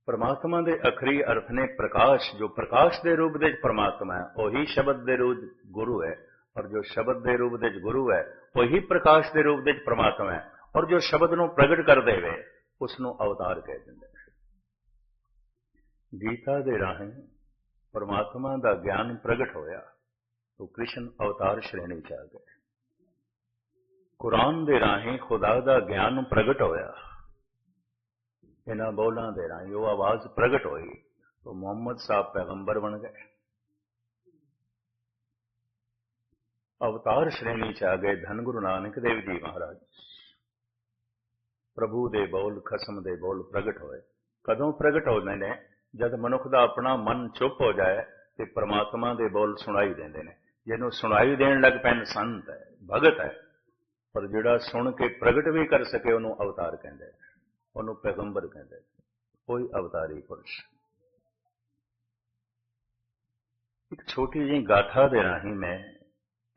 ਪਰਮਾਤਮਾ ਦੇ ਅਖਰੀ ਅਰਥ ਨੇ ਪ੍ਰਕਾਸ਼ ਜੋ ਪ੍ਰਕਾਸ਼ ਦੇ ਰੂਪ ਦੇ ਵਿੱਚ ਪਰਮਾਤਮਾ ਹੈ ਉਹੀ ਸ਼ਬਦ ਦੇ ਰੂਪ ਗੁਰੂ ਹੈ ਔਰ ਜੋ ਸ਼ਬਦ ਦੇ ਰੂਪ ਦੇ ਵਿੱਚ ਗੁਰੂ ਹੈ ਉਹੀ ਪ੍ਰਕਾਸ਼ ਦੇ ਰੂਪ ਦੇ ਵਿੱਚ ਪਰਮਾਤਮਾ ਹੈ ਔਰ ਜੋ ਸ਼ਬਦ ਨੂੰ ਪ੍ਰਗਟ ਕਰ ਦੇਵੇ ਉਸ ਨੂੰ ਅਵਤਾਰ ਕਹਿ ਦਿੰਦੇ ਗੀਤਾ ਦੇ ਰਾਹੀਂ ਪਰਮਾਤਮਾ ਦਾ ਗਿਆਨ ਪ੍ਰਗਟ ਹੋਇਆ ਉਹ ਕ੍ਰਿਸ਼ਨ ਅਵਤਾਰ ਸ਼੍ਰੇਣੀ ਚ ਆ ਗਏ। ਕੁਰਾਨ ਦੇ ਰਾਹੀਂ ਖੁਦਾ ਦਾ ਗਿਆਨ ਪ੍ਰਗਟ ਹੋਇਆ। ਇਹਨਾਂ ਬੋਲਾਂ ਦੇ ਰਾਹੀਂ ਉਹ ਆਵਾਜ਼ ਪ੍ਰਗਟ ਹੋਈ, ਉਹ ਮੁਹੰਮਦ ਸਾਹਿਬ ਪੈਗੰਬਰ ਬਣ ਗਏ। ਅਵਤਾਰ ਸ਼੍ਰੇਣੀ ਚ ਆ ਗਏ ਧੰਨ ਗੁਰੂ ਨਾਨਕ ਦੇਵ ਜੀ ਮਹਾਰਾਜ। ਪ੍ਰਭੂ ਦੇ ਬੋਲ, ਖਸਮ ਦੇ ਬੋਲ ਪ੍ਰਗਟ ਹੋਏ। ਕਦੋਂ ਪ੍ਰਗਟ ਹੋਣੇ ਨੇ? ਜਦ ਮਨੁੱਖ ਦਾ ਆਪਣਾ ਮਨ ਚੁੱਪ ਹੋ ਜਾਏ ਤੇ ਪ੍ਰਮਾਤਮਾ ਦੇ ਬੋਲ ਸੁਣਾਈ ਦਿੰਦੇ ਨੇ। ਜਿਹਨੂੰ ਸੁਣਾਈ ਦੇਣ ਲੱਗ ਪੈਣ ਸੰਤ ਹੈ, ਭਗਤ ਹੈ, ਪਰ ਜਿਹੜਾ ਸੁਣ ਕੇ ਪ੍ਰਗਟ ਵੀ ਕਰ ਸਕੇ ਉਹਨੂੰ ਅਵਤਾਰ ਕਹਿੰਦੇ ਉਹਨੂੰ ਪੈਗੰਬਰ ਕਹਿੰਦੇ ਕੋਈ ਅਵਤਾਰੀ ਪੁਰਸ਼। ਇੱਕ ਛੋਟੀ ਜਿਹੀ ਗਾਥਾ ਦੇ ਰਾਹੀਂ ਮੈਂ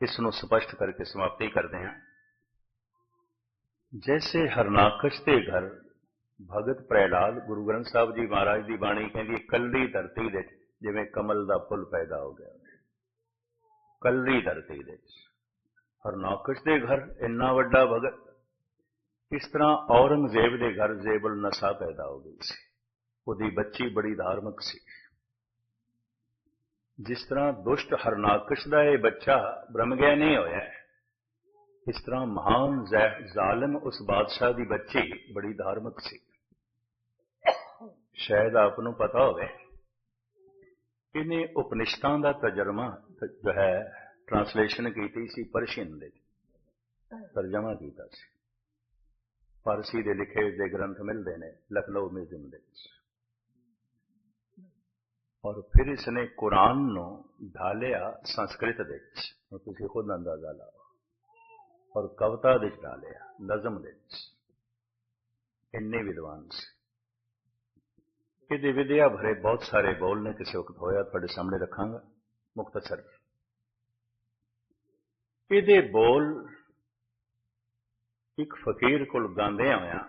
ਇਸ ਨੂੰ ਸਪਸ਼ਟ ਕਰਕੇ ਸਮਾਪਤੀ ਕਰਦੇ ਹਾਂ। ਜੈਸੇ ਹਰਨਾਕਸ਼ ਦੇ ਘਰ ਭਗਤ ਪ੍ਰਹਿਲਾਦ ਗੁਰੂ ਗ੍ਰੰਥ ਸਾਹਿਬ ਜੀ ਮਹਾਰਾਜ ਦੀ ਬਾਣੀ ਕਹਿੰਦੀ ਕੱਲੀ ਧਰਤੀ ਦੇ ਜਿਵੇਂ ਕਮਲ ਦਾ ਫੁੱਲ ਪੈਦਾ ਹੋ ਗਿਆ ਕੱਲੀ ਧਰਤੀ ਦੇ ਹਰਨਾਕਸ਼ ਦੇ ਘਰ ਇੰਨਾ ਵੱਡਾ ਭਗਤ, ਇਸ ਤਰ੍ਹਾਂ ਔਰੰਗਜ਼ੇਬ ਦੇ ਘਰ ਜ਼ੇਬਲ ਨਸਾ ਪੈਦਾ ਹੋ ਗਈ ਸੀ। ਉਹਦੀ ਬੱਚੀ ਬੜੀ ਧਾਰਮਿਕ ਸੀ। ਜਿਸ ਤਰ੍ਹਾਂ ਦੁਸ਼ਟ ਹਰਨਾਕਸ਼ ਦਾ ਇਹ ਬੱਚਾ ਬ੍ਰਹਮ ਗਿਆਨੀ ਹੋਇਆ ਹੈ, ਇਸ ਤਰ੍ਹਾਂ ਮਹਾਨ ਜ਼ਾਲਮ ਉਸ ਬਾਦਸ਼ਾਹ ਦੀ ਬੱਚੀ ਬੜੀ ਧਾਰਮਿਕ ਸੀ। ਸ਼ਾਇਦ ਆਪ ਨੂੰ ਪਤਾ ਹੋਵੇ। ਇਹਨੇ ਉਪਨਿਸ਼ਦਾਂ ਦਾ ਤਜਰਮਾ ਜੋ ਹੈ ਟ੍ਰਾਂਸਲੇਸ਼ਨ ਕੀਤੀ ਸੀ ਪਰਸ਼ੀਅਨ ਦੇ। ਤਰਜਮਾ ਕੀਤਾ ਸੀ। ਫਾਰਸੀ ਦੇ ਲਿਖੇ ਦੇ ਗ੍ਰੰਥ ਮਿਲਦੇ ਨੇ, ਲਖਨਊ ਮਿਊਜ਼ੀਅਮ ਦੇ ਵਿੱਚ। ਔਰ ਫਿਰ ਇਸਨੇ ਕੁਰਾਨ ਨੂੰ ਢਾਲਿਆ ਸੰਸਕ੍ਰਿਤ ਦੇ ਵਿੱਚ। ਤੁਸੀਂ ਖੁਦ ਅੰਦਾਜ਼ਾ ਲਾਓ। ਔਰ ਕਵਿਤਾ ਦੇ ਵਿੱਚ ਢਾਲਿਆ, ਨਜ਼ਮ ਦੇ ਵਿੱਚ। ਇੰਨੇ ਵਿਦਵਾਨ ਸੀ। ਇਹਦੇ ਵਿਦਿਆ ਭਰੇ ਬਹੁਤ ਸਾਰੇ ਬੋਲ ਨੇ ਕਿਸੇ ਵਕਤ ਹੋਇਆ ਤੁਹਾਡੇ ਸਾਹਮਣੇ ਰੱਖਾਂਗਾ ਮੁਖਤਸਰ ਇਹਦੇ ਬੋਲ ਇੱਕ ਫਕੀਰ ਕੋਲ ਗਾਉਂਦੇ ਆਇਆ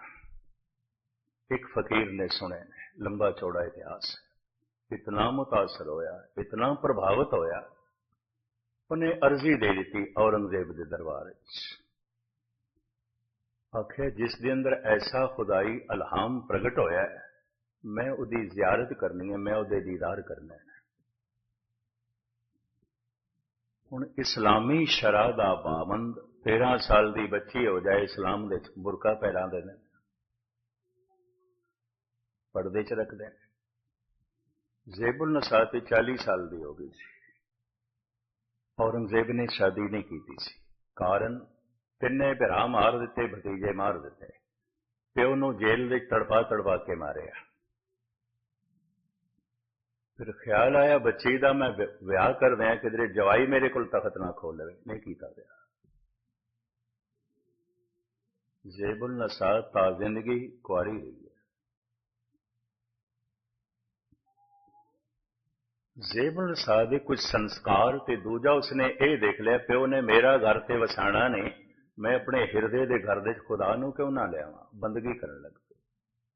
ਇੱਕ ਫਕੀਰ ਨੇ ਸੁਣੇ ਲੰਬਾ ਚੌੜਾ ਇਤਿਹਾਸ ਇਤਨਾ ਮੁਤਾਸਰ ਹੋਇਆ ਇਤਨਾ ਪ੍ਰਭਾਵਿਤ ਹੋਇਆ ਉਹਨੇ ਅਰਜ਼ੀ ਦੇ ਦਿੱਤੀ ਔਰੰਗਜ਼ੇਬ ਦੇ ਦਰਬਾਰ ਵਿੱਚ ਆਖਿਆ ਜਿਸ ਦੇ ਅੰਦਰ ਐਸਾ ਖੁਦਾਈ ਅਲਹਾਮ ਪ੍ਰਗਟ ਹੋਇਆ ਹੈ ਮੈਂ ਉਹਦੀ ਜ਼ਿਆਰਤ ਕਰਨੀ ਹੈ, ਮੈਂ ਉਹਦੇ ਦੀਦਾਰ ਕਰਨਾ ਹੈ। ਹੁਣ ਇਸਲਾਮੀ ਸ਼ਰਾ ਦਾ ਪਾਬੰਦ 13 ਸਾਲ ਦੀ ਬੱਚੀ ਹੋ ਜਾਏ ਇਸਲਾਮ ਦੇ ਬੁਰਕਾ ਪਹਿਰਾਉਂਦੇ ਨੇ ਪਰਦੇ 'ਚ ਰੱਖਦੇ ਨੇ ਜ਼ੇਬੁਲ ਨਸਾ ਤੇ 40 ਸਾਲ ਦੀ ਹੋ ਗਈ ਸੀ। ਔਰੰਗਜ਼ੇਬ ਨੇ ਸ਼ਾਦੀ ਨਹੀਂ ਕੀਤੀ ਸੀ। ਕਾਰਨ ਤਿੰਨੇ ਭਰਾ ਮਾਰ ਦਿੱਤੇ, ਭਤੀਜੇ ਮਾਰ ਦਿੱਤੇ। ਪਿਓ ਨੂੰ ਜੇਲ੍ਹ ਵਿੱਚ ਤੜਪਾ ਤੜਪਾ ਕੇ ਮਾਰਿਆ। ਫਿਰ ਖਿਆਲ ਆਇਆ ਬੱਚੀ ਦਾ ਮੈਂ ਵਿਆਹ ਕਰ ਦਿਆਂ ਕਿਧਰੇ ਜਵਾਈ ਮੇਰੇ ਕੋਲ ਤਖਤ ਨਾ ਖੋਲ ਲਵੇ। ਨਹੀਂ ਕੀਤਾ ਵਿਆਹ। ਜ਼ੇਬੁਲ ਨਸਾ ਤਾਂ ਜ਼ਿੰਦਗੀ ਕੁਆਰੀ ਰਹੀ ਹੈ। ਜ਼ੇਬੁਲ ਨਸਾ ਦੇ ਕੁਝ ਸੰਸਕਾਰ ਤੇ ਦੂਜਾ ਉਸਨੇ ਇਹ ਦੇਖ ਲਿਆ, ਪਿਓ ਨੇ ਮੇਰਾ ਘਰ ਤੇ ਵਸਾਣਾ ਨੇ ਮੈਂ ਆਪਣੇ ਹਿਰਦੇ ਦੇ ਘਰ ਦੇ ਖੁਦਾ ਨੂੰ ਕਿਉਂ ਨਾ ਲਿਆਵਾਂ? ਬੰਦਗੀ ਕਰਨ ਲੱਗ ਪਈ।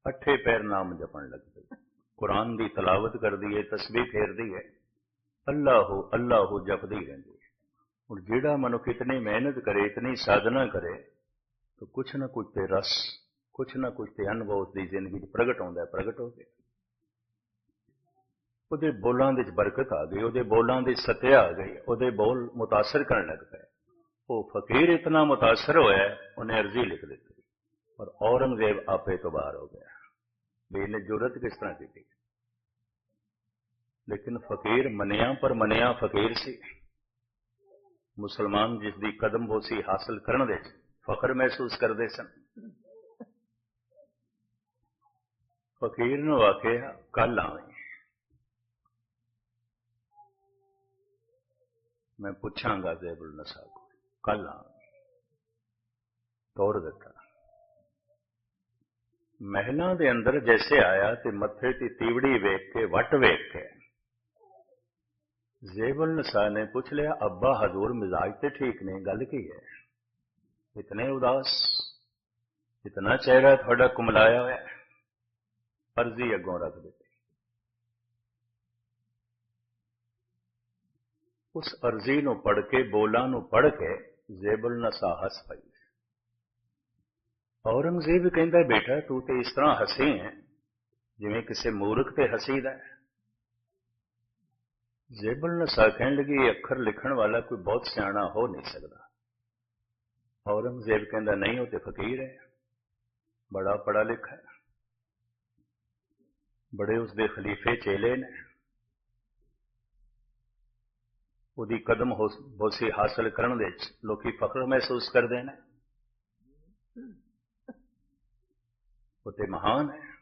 ਅੱਠੇ ਪੈਰ ਨਾਮ ਜਪਣ ਲੱਗ ਪਈ। ਕੁਰਾਨ ਦੀ ਤਲਾਵਤ ਕਰਦੀ ਹੈ ਤਸਬੀਹ ਫੇਰਦੀ ਹੈ ਅੱਲਾਹੂ ਅੱਲਾਹੂ ਜਪਦੀ ਰਹਿੰਦੀ ਹੈ ਹੁਣ ਜਿਹੜਾ ਮਨੁੱਖ ਇਤਨੀ ਮਿਹਨਤ ਕਰੇ, ਇਤਨੀ ਸਾਧਨਾ ਕਰੇ, ਤਾਂ ਕੁਛ ਨਾ ਕੁਛ ਤੇ ਰਸ, ਕੁਛ ਨਾ ਕੁਛ ਤੇ ਅਨੁਭਵ ਉਸ ਦੀ ਜ਼ਿੰਦਗੀ 'ਚ ਪ੍ਰਗਟ ਹੁੰਦਾ ਪ੍ਰਗਟ ਹੋ ਗਿਆ। ਉਹਦੇ ਬੋਲਾਂ ਦੇ ਵਿੱਚ ਬਰਕਤ ਆ ਗਈ, ਉਹਦੇ ਬੋਲਾਂ ਦੇ ਸਤਿਆ ਆ ਗਈ, ਉਹਦੇ ਬੋਲ ਮੁਤਾਸਰ ਕਰਨ ਲੱਗ ਪਏ। ਉਹ ਫਕੀਰ ਇਤਨਾ ਮੁਤਾਸਰ ਹੋਇਆ, ਉਹਨੇ ਅਰਜ਼ੀ ਲਿਖ ਦਿੱਤੀ। ਪਰ ਔਰੰਗਜ਼ੇਬ ਆਪੇ ਤੋਂ ਬਾਹਰ ਹੋ ਗਿਆ। ਵੀ ਇਹਨੇ ਜੁਰਤ ਕਿਸ ਤਰ੍ਹਾਂ ਕੀਤੀ ਲੇਕਿਨ ਫਕੀਰ ਮੰਨਿਆ ਪਰ ਮੰਨਿਆ ਫਕੀਰ ਸੀ ਮੁਸਲਮਾਨ ਜਿਸ ਦੀ ਕਦਮ ਬੋਸੀ ਹਾਸਲ ਕਰਨ ਦੇ ਫਖਰ ਮਹਿਸੂਸ ਕਰਦੇ ਸਨ ਫਕੀਰ ਨੂੰ ਆਖਿਆ ਕੱਲ ਆਵੇਂ ਮੈਂ ਪੁੱਛਾਂਗਾ ਜ਼ੇਬੁਲ ਨਸਾ ਕੋ ਕੱਲ ਆਵੇਂ ਤੋੜ ਦਿੱਤਾ ਮਹਿਲਾਂ ਦੇ ਅੰਦਰ ਜੈਸੇ ਆਇਆ ਤੇ ਮੱਥੇ ਤੇ ਤੀਵੜੀ ਵੇਖ ਕੇ, ਵਟ ਵੇਖ ਕੇ। ਜ਼ੇਬਲ ਨਸਾ ਨੇ ਪੁੱਛ ਲਿਆ, ਅੱਬਾ ਹਜ਼ੂਰ ਮਿਜ਼ਾਜ ਤੇ ਠੀਕ ਨੇ, ਗੱਲ ਕੀ ਹੈ? ਇਤਨੇ ਉਦਾਸ, ਇਤਨਾ ਚਿਹਰਾ ਤੁਹਾਡਾ ਕੁਮਲਾਇਆ ਹੋਇਆ ਅਰਜ਼ੀ ਅੱਗੋਂ ਰੱਖ ਦਿੱਤੀ। ਉਸ ਅਰਜ਼ੀ ਨੂੰ ਪੜ੍ਹ ਕੇ, ਬੋਲਾਂ ਨੂੰ ਪੜ੍ਹ ਕੇ ਜੇਬਲ ਨਸਾ ਹੱਸ ਪਈ। ਔਰੰਗਜ਼ੇਬ ਕਹਿੰਦਾ, ਬੇਟਾ, ਤੂੰ ਤੇ ਇਸ ਤਰ੍ਹਾਂ ਹੱਸੇ ਹੈ, ਜਿਵੇਂ ਕਿਸੇ ਮੂਰਖ ਤੇ ਹਸੀਦਾ ਹੈ। ਜ਼ੇਬੁਲ ਨਸਾ ਕਹਿਣ ਲੱਗੀ, ਇਹ ਅੱਖਰ ਲਿਖਣ ਵਾਲਾ ਕੋਈ ਬਹੁਤ ਸਿਆਣਾ ਹੋ ਨਹੀਂ ਸਕਦਾ। ਔਰੰਗਜ਼ੇਬ ਕਹਿੰਦਾ, ਨਹੀਂ, ਉਹ ਤੇ ਫਕੀਰ ਹੈ। ਬੜਾ ਪੜਾ ਲਿਖਾ ਹੈ। ਬੜੇ ਉਸ ਦੇ ਖਲੀਫੇ ਚੇਲੇ ਨੇ। ਉਹਦੀ ਕਦਮ ਹੋਸੀ ਹਾਸਲ ਕਰਨ ਦੇ ਵਿੱਚ ਲੋਕੀ ਫਖਰ ਮਹਿਸੂਸ ਕਰਦੇ ਨੇ। ਉਹ ਤੇ ਮਹਾਨ ਹੈ।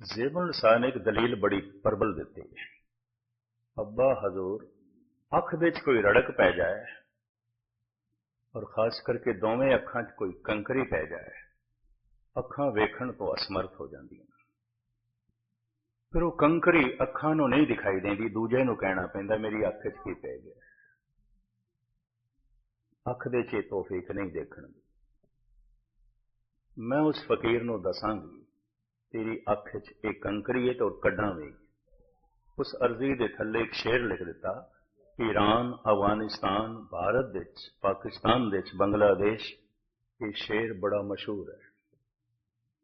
ਜ਼ੇਬੁਲ ਸਾਹ ਨੇ ਇੱਕ ਦਲੀਲ ਬੜੀ ਪਰਬਲ ਦਿੱਤੀ ਹੈ। ਅੱਬਾ ਹਜ਼ੂਰ, ਅੱਖ ਵਿੱਚ ਕੋਈ ਰੜਕ ਪੈ ਜਾਏ ਔਰ ਖਾਸ ਕਰਕੇ ਦੋਵੇਂ ਅੱਖਾਂ 'ਚ ਕੋਈ ਕੰਕਰੀ ਪੈ ਜਾਏ, ਅੱਖਾਂ ਵੇਖਣ ਤੋਂ ਅਸਮਰਥ ਹੋ ਜਾਂਦੀਆਂ ਫਿਰ ਉਹ ਕੰਕਰੀ ਅੱਖਾਂ ਨੂੰ ਨਹੀਂ ਦਿਖਾਈ ਦਿੰਦੀ, ਦੂਜੇ ਨੂੰ ਕਹਿਣਾ ਪੈਂਦਾ, ਮੇਰੀ ਅੱਖ 'ਚ ਕੀ ਪੈ ਗਿਆ? ਅੱਖ ਦੇ ਚੇਤੋ ਫੇਕ ਨਹੀਂ ਦੇਖਣ ਦੀ ਮੈਂ ਉਸ ਫਕੀਰ ਨੂੰ ਦੱਸਾਂਗੀ, ਤੇਰੀ ਅੱਖ 'ਚ ਇਹ ਕੰਕਰੀ ਹੈ ਤਾਂ ਕੱਢਾਂਗੇ ਉਸ ਅਰਜ਼ੀ ਦੇ ਥੱਲੇ ਇੱਕ ਸ਼ੇਰ ਲਿਖ ਦਿੱਤਾ, ਈਰਾਨ, ਅਫਗਾਨਿਸਤਾਨ, ਭਾਰਤ ਵਿੱਚ, ਪਾਕਿਸਤਾਨ ਵਿੱਚ, ਬੰਗਲਾਦੇਸ਼, ਇਹ ਸ਼ੇਰ ਬੜਾ ਮਸ਼ਹੂਰ ਹੈ।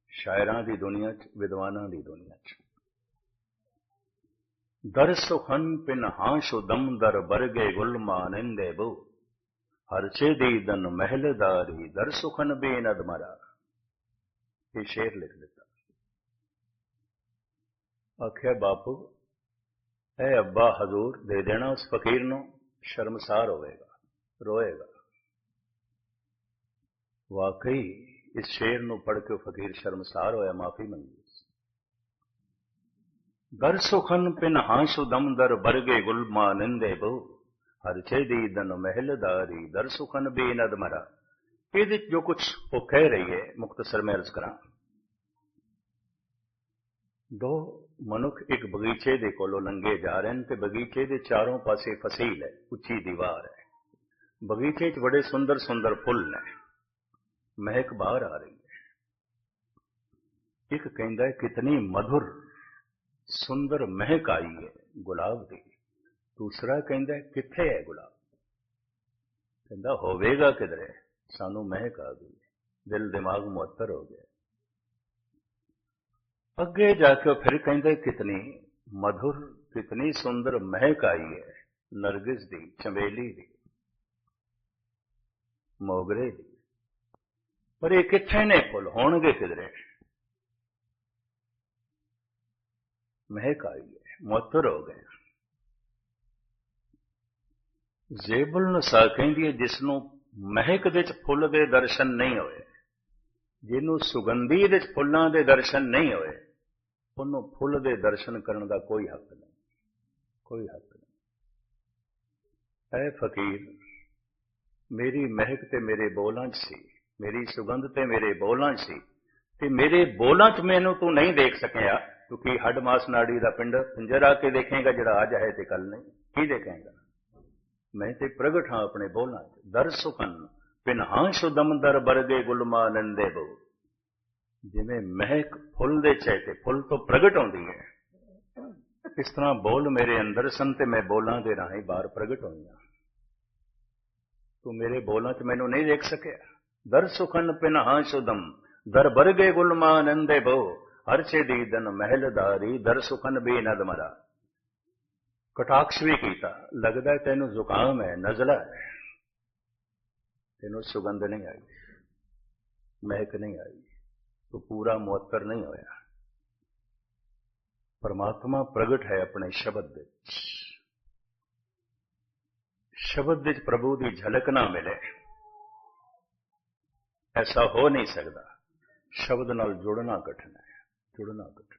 ਸ਼ਾਇਰਾਂ ਦੀ ਦੁਨੀਆ 'ਚ, ਵਿਦਵਾਨਾਂ ਦੀ ਦੁਨੀਆ 'ਚ। ਦਰ ਸੁਖਨ ਪਿਨ ਹਾਂਸ਼ੁ ਦਮ ਦਰ ਬਰਗੇ ਗੁਲ ਮਾਨੰਦੇ ਬੋ ਹਰਚੇ ਦੀ ਦਨ ਮਹਿਲਦਾਰੀ ਦਰ ਸੁਖਨ ਬੇਨਦ ਮਰਾ ਇਹ ਸ਼ੇਰ ਲਿਖ ਦਿੱਤਾ। ਆਖਿਆ, ਬਾਪੂ, ਐ ਅੱਬਾ ਹਜ਼ੂਰ ਦੇ ਦੇਣਾ ਉਸ ਫਕੀਰ ਨੂੰ, ਸ਼ਰਮਸਾਰ ਹੋਵੇਗਾ, ਰੋਏਗਾ। ਵਾਕਈ, ਇਸ ਸ਼ੇਰ ਨੂੰ ਪੜ੍ਹ ਕੇ ਫਕੀਰ ਸ਼ਰਮਸਾਰ ਹੋਇਆ, ਮਾਫੀ ਮੰਗੀ ਦਰ ਸੁਖਨ ਪਿਨ ਹਾਂਸ਼ੁ ਦਮ ਦਰ ਬਰਗੇ ਗੁਲਮਾ ਨਿੰਦੇ ਬਹੁ। ਹਰ ਦੀ ਦਨ ਮਹਿਲਦਾਰੀ ਦਰ ਸੁਖਨ ਬੇਨਦ ਮਰਾ ਇਹਦੇ ਜੋ ਕੁਝ ਉਹ ਕਹਿ ਰਹੀ ਹੈ ਮੁਖਤਸਰ ਮੈਂ ਅਰਜ਼ ਕਰਾਂ ਦੋ ਮਨੁੱਖ ਇੱਕ ਬਗੀਚੇ ਦੇ ਕੋਲੋਂ ਲੰਘੇ ਜਾ ਰਹੇ ਨੇ ਤੇ ਬਗੀਚੇ ਦੇ ਚਾਰੋਂ ਪਾਸੇ ਫਸੀਲ ਹੈ ਉੱਚੀ ਦੀਵਾਰ ਹੈ ਬਗੀਚੇ 'ਚ ਬੜੇ ਸੁੰਦਰ ਸੁੰਦਰ ਫੁੱਲ ਨੇ ਮਹਿਕ ਬਾਹਰ ਆ ਰਹੀ ਹੈ ਇੱਕ ਕਹਿੰਦਾ ਹੈ ਕਿਤਨੀ ਮధుਰ ਸੁੰਦਰ ਮਹਿਕ ਆਈ ਹੈ ਗੁਲਾਬ ਦੀ ਦੂਸਰਾ ਕਹਿੰਦਾ, ਕਿੱਥੇ ਹੈ ਗੁਲਾਬ? ਕਹਿੰਦਾ, ਹੋਵੇਗਾ ਕਿਧਰੇ। ਸਾਨੂੰ ਮਹਿਕ ਆ ਗਈ। ਦਿਲ ਦਿਮਾਗ ਮੁਅੱਤਰ ਹੋ ਗਿਆ। ਅੱਗੇ ਜਾ ਕੇ ਫਿਰ ਕਹਿੰਦੇ, ਕਿਤਨੀ ਮధుਰ ਕਿਤਨੀ ਸੁੰਦਰ ਮਹਿਕ ਆਈ ਹੈ। ਨਰਗਿਸ ਦੀ ਚੰਬੇਲੀ ਦੀ, ਮੋਗਰੇ ਦੀ। ਪਰ ਇਹ ਕਿੱਥੇ ਨੇ ਫੁੱਲ? ਹੋਣਗੇ ਕਿਧਰੇ? ਮਹਿਕ ਆਈ ਹੈ। ਮੁਅੱਤਰ ਹੋ ਗਏ। ਜ਼ੇਬੁਲ ਨਸਾ ਕਹਿੰਦੀ ਹੈ, ਜਿਸ ਨੂੰ ਮਹਿਕ ਦੇ ਚ ਫੁੱਲ ਦੇ ਦਰਸ਼ਨ ਨਹੀਂ ਹੋਏ, ਜਿਹਨੂੰ ਸੁਗੰਧੀ ਦੇ ਚ ਫੁੱਲਾਂ ਦੇ ਦਰਸ਼ਨ ਨਹੀਂ ਹੋਏ, ਉਹਨੂੰ ਫੁੱਲ ਦੇ ਦਰਸ਼ਨ ਕਰਨ ਦਾ ਕੋਈ ਹੱਕ ਨਹੀਂ, ਕੋਈ ਹੱਕ ਨਹੀਂ। ਐ ਫਕੀਰ ਮੇਰੀ ਮਹਿਕ ਤੇ ਮੇਰੇ ਬੋਲਾਂ 'ਚ ਸੀ, ਮੇਰੀ ਸੁਗੰਧ ਤੇ ਮੇਰੇ ਬੋਲਾਂ 'ਚ ਸੀ, ਤੇ ਮੇਰੇ ਬੋਲਾਂ 'ਚ ਮੈਨੂੰ ਤੂੰ ਨਹੀਂ ਦੇਖ ਸਕਿਆ ਕਿਉਂਕਿ ਹੱਡ ਮਾਸ ਨਾੜੀ ਦਾ ਪਿੰਡ ਪਿੰਜਰ ਆ ਕੇ ਦੇਖੇਗਾ, ਜਿਹੜਾ ਅੱਜ ਹੈ ਤੇ ਕੱਲ ਨਹੀਂ, ਕੀ ਦੇਖੇਗਾ? ਮੈਂ ਤੇ ਪ੍ਰਗਟ ਹਾਂ ਆਪਣੇ ਬੋਲਾਂ 'ਚ। ਦਰ ਸੁਖਨ ਪਿਨਹਾਂ ਸ਼ੁਦਮ ਦਰ ਬਰਗੇ ਗੁਲਮਾ ਨੰਦੇ ਬੋ। ਜਿਵੇਂ ਮਹਿਕ ਫੁੱਲ ਦੇ ਚਾਹਤੇ ਫੁੱਲ ਤੋਂ ਪ੍ਰਗਟ ਹੁੰਦੀ ਹੈ। ਇਸ ਤਰ੍ਹਾਂ ਬੋਲ ਮੇਰੇ ਅੰਦਰ ਸਨ ਤੇ ਮੈਂ ਬੋਲਾਂ ਦੇ ਰਾਹੀਂ ਬਾਹਰ ਪ੍ਰਗਟ ਹੋਈਆਂ ਤੂੰ ਮੇਰੇ ਬੋਲਾਂ 'ਚ ਮੈਨੂੰ ਨਹੀਂ ਦੇਖ ਸਕਿਆ। ਦਰ ਸੁਖਨ ਪਿਨਹਾਂ ਸ਼ੁਦਮ ਦਰ ਬਰਗੇ ਗੁਲਮਾ ਨੰਦੇ ਬੋ। ਹਰਚੇ ਦੀ ਦਨ ਮਹਿਲਦਾਰੀ ਦਰ ਸੁਖਨ ਬੇਨਦ ਮਰਾ। ਕਟਾਕਸ਼ ਵੀ ਕੀਤਾ। ਲੱਗਦਾ ਤੈਨੂੰ ਜ਼ੁਕਾਮ ਹੈ, ਨਜ਼ਲਾ ਹੈ। ਤੈਨੂੰ ਸੁਗੰਧ ਨਹੀਂ ਆਈ, ਮਹਿਕ ਨਹੀਂ ਆਈ, ਤੂੰ ਪੂਰਾ ਮੁਅੱਤਰ ਨਹੀਂ ਹੋਇਆ। ਪਰਮਾਤਮਾ ਪ੍ਰਗਟ ਹੈ ਆਪਣੇ ਸ਼ਬਦ ਵਿੱਚ। ਸ਼ਬਦ ਵਿੱਚ ਪ੍ਰਭੂ ਦੀ ਝਲਕ ਨਾ ਮਿਲੇ। ਐਸਾ ਹੋ ਨਹੀਂ ਸਕਦਾ। ਸ਼ਬਦ ਨਾਲ ਜੁੜਨਾ ਕਠਿਨ ਹੈ, ਜੁੜਨਾ ਕਠਿਨ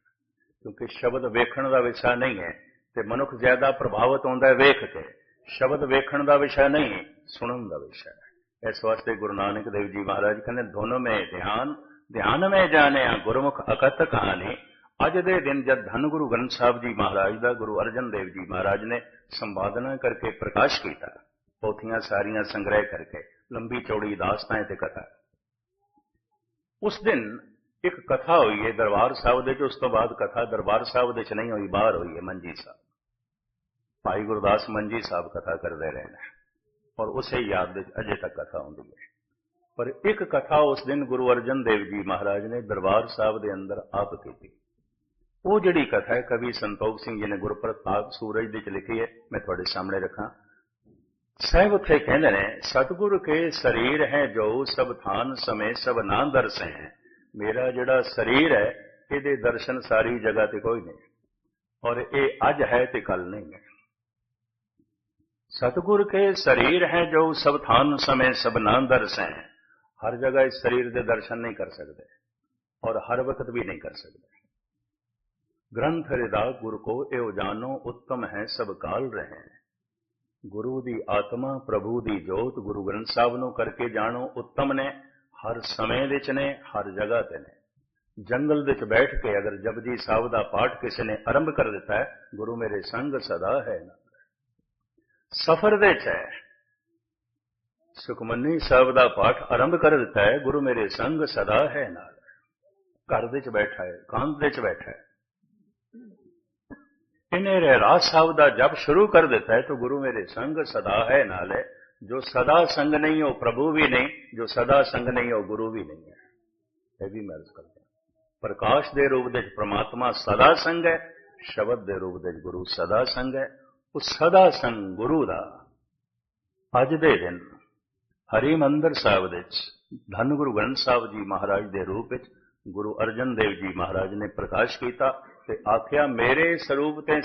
ਕਿਉਂਕਿ ਸ਼ਬਦ ਵੇਖਣ ਦਾ ਵਿਸ਼ਾ ਨਹੀਂ ਹੈ। ਤੇ ਮਨੁੱਖ ਜ਼ਿਆਦਾ ਪ੍ਰਭਾਵਿਤ ਹੁੰਦਾ ਹੈ ਵੇਖ ਕੇ। ਸ਼ਬਦ ਵੇਖਣ ਦਾ ਵਿਸ਼ਾ ਨਹੀਂ, ਸੁਣਨ ਦਾ ਵਿਸ਼ਾ ਹੈ। ਇਸ ਵਾਸਤੇ ਗੁਰੂ ਨਾਨਕ ਦੇਵ ਜੀ ਮਹਾਰਾਜ ਕਹਿੰਦੇ, ਧੁਨ ਮੇ ਧਿਆਨ ਧਿਆਨ ਮੇ ਜਾਣਿਆ, ਗੁਰਮੁਖ ਅਕਤ ਕਹਾਣੀ। ਅੱਜ ਦੇ ਦਿਨ ਜਦ ਧੰਨ ਗੁਰੂ ਗ੍ਰੰਥ ਸਾਹਿਬ ਜੀ ਮਹਾਰਾਜ ਦਾ, ਗੁਰੂ ਅਰਜਨ ਦੇਵ ਜੀ ਮਹਾਰਾਜ ਨੇ ਸੰਵਾਦਨਾ ਕਰਕੇ ਪ੍ਰਕਾਸ਼ ਕੀਤਾ, ਪੋਥੀਆਂ ਸਾਰੀਆਂ ਸੰਗ੍ਰਹਿ ਕਰਕੇ, ਲੰਬੀ ਚੌੜੀ ਦਾਸਤਾਂ ਤੇ ਕਥਾ। ਉਸ ਦਿਨ ਇੱਕ ਕਥਾ ਹੋਈ ਹੈ ਦਰਬਾਰ ਸਾਹਿਬ ਦੇ ਚ ਉਸ ਤੋਂ ਬਾਅਦ ਕਥਾ ਦਰਬਾਰ ਸਾਹਿਬ ਦੇ ਚ ਨਹੀਂ ਹੋਈ, ਬਾਹਰ ਹੋਈ ਹੈ ਮੰਜੀ ਸਾਹਿਬ। ਭਾਈ ਗੁਰਦਾਸ ਮੰਜੀ ਸਾਹਿਬ ਕਥਾ ਕਰਦੇ ਰਹੇ ਨੇ ਔਰ ਉਸੇ ਯਾਦ ਵਿੱਚ ਅਜੇ ਤੱਕ ਕਥਾ ਹੁੰਦੀ ਹੈ ਪਰ ਇੱਕ ਕਥਾ ਉਸ ਦਿਨ ਗੁਰੂ ਅਰਜਨ ਦੇਵ ਜੀ ਮਹਾਰਾਜ ਨੇ ਦਰਬਾਰ ਸਾਹਿਬ ਦੇ ਅੰਦਰ ਆਪ ਕੀਤੀ ਉਹ ਜਿਹੜੀ ਕਥਾ ਹੈ ਕਵੀ ਸੰਤੋਖ ਸਿੰਘ ਜੀ ਨੇ ਗੁਰਪ੍ਰਤਾਪ ਸੂਰਜ ਦੇ ਚ ਲਿਖੀ ਹੈ ਮੈਂ ਤੁਹਾਡੇ ਸਾਹਮਣੇ ਰੱਖਾਂ ਸਾਹਿਬ ਉੱਥੇ ਕਹਿੰਦੇ ਨੇ ਸਤਿਗੁਰ ਕੇ ਸਰੀਰ ਹੈ ਜੋ ਸਭ ਥਾਨ ਸਮੇਂ ਸਭ ਨਾਂ ਦਰਸੇ ਹੈ ਮੇਰਾ ਜਿਹੜਾ ਸਰੀਰ ਹੈ ਇਹਦੇ ਦਰਸ਼ਨ ਸਾਰੀ ਜਗ੍ਹਾ ਤੇ ਕੋਈ ਨਹੀਂ ਔਰ ਇਹ ਅੱਜ ਹੈ ਤੇ ਕੱਲ ਨਹੀਂ ਹੈ ਸਤਗੁਰ ਕੇ ਸਰੀਰ ਹੈ ਜੋ ਸਭ ਥਾਨ ਸਮੇਂ ਸਭਨਾ ਦਰਸੈ ਹਰ ਜਗ੍ਹਾ ਇਸ ਸਰੀਰ ਦੇ ਦਰਸ਼ਨ ਨਹੀਂ ਕਰ ਸਕਦੇ ਔਰ ਹਰ ਵਕਤ ਵੀ ਨਹੀਂ ਕਰ ਸਕਦੇ। ਗ੍ਰੰਥ ਰਿਦਾ, ਗੁਰ ਕੋ ਇਹੋ ਜਾਨੋ ਉੱਤਮ ਹੈ ਸਭ ਕਾਲ ਰਹੇ। ਗੁਰੂ ਦੀ ਆਤਮਾ, ਪ੍ਰਭੂ ਦੀ ਜੋਤ, ਗੁਰੂ ਗ੍ਰੰਥ ਸਾਹਿਬ ਨੂੰ ਕਰਕੇ ਜਾਣੋ, ਉੱਤਮ ਨੇ, ਹਰ ਸਮੇਂ ਵਿੱਚ ਨੇ, ਹਰ ਜਗ੍ਹਾ ਤੇ ਨੇ। ਜੰਗਲ ਵਿੱਚ ਬੈਠ ਕੇ ਅਗਰ ਜਪਜੀ ਸਾਹਿਬ ਦਾ ਪਾਠ ਕਿਸੇ ਨੇ ਆਰੰਭ ਕਰ ਦਿੱਤਾ ਹੈ, ਗੁਰੂ ਮੇਰੇ ਸੰਗ ਸਦਾ ਹੈ ਨਾ। ਸਫਰ ਵਿੱਚ ਹੈ। ਸੁਖਮਨੀ ਸਾਹਿਬ ਦਾ ਪਾਠ ਆਰੰਭ ਕਰ ਦਿੱਤਾ ਹੈ। ਗੁਰੂ ਮੇਰੇ ਸੰਗ ਸਦਾ ਹੈ ਨਾਲ। ਘਰ ਵਿੱਚ ਬੈਠਾ ਹੈ ਕਾਂਤ ਵਿੱਚ ਬੈਠਾ ਹੈ। ਇਹਨੇ ਰਹਿਰਾਜ ਸਾਹਿਬ ਦਾ ਜਪ ਸ਼ੁਰੂ ਕਰ ਦਿੱਤਾ ਹੈ ਤਾਂ ਗੁਰੂ ਮੇਰੇ ਸੰਗ ਸਦਾ ਹੈ ਨਾਲ ਹੈ। ਜੋ ਸਦਾ ਸੰਗ ਨਹੀਂ, ਉਹ ਪ੍ਰਭੂ ਵੀ ਨਹੀਂ। ਜੋ ਸਦਾ ਸੰਗ ਨਹੀਂ, ਉਹ ਗੁਰੂ ਵੀ ਨਹੀਂ ਹੈ। ਇਹ ਵੀ ਮੈਂ ਅਰਜ਼ ਕਰਦਾ ਪ੍ਰਕਾਸ਼ ਦੇ ਰੂਪ ਵਿੱਚ ਪ੍ਰਮਾਤਮਾ ਸਦਾ ਸੰਗ ਹੈ, ਸ਼ਬਦ ਦੇ ਰੂਪ ਵਿੱਚ ਗੁਰੂ ਸਦਾ ਸੰਗ ਹੈ। ਉਹ ਸਦਾ ਸੰਗ ਗੁਰੂ ਦਾ। ਅੱਜ ਦੇ ਦਿਨ ਹਰੀ ਮੰਦਰ ਸਾਹਿਬ ਵਿੱਚ ਧੰਨ ਗੁਰੂ ਗ੍ਰੰਥ ਸਾਹਿਬ ਜੀ ਮਹਾਰਾਜ ਦੇ ਰੂਪ ਵਿੱਚ ਗੁਰੂ ਅਰਜਨ ਦੇਵ ਜੀ ਮਹਾਰਾਜ ਨੇ ਪ੍ਰਕਾਸ਼ ਕੀਤਾ ਤੇ ਆਖਿਆ, ਮੇਰੇ ਸਰੂਪ ਤੇ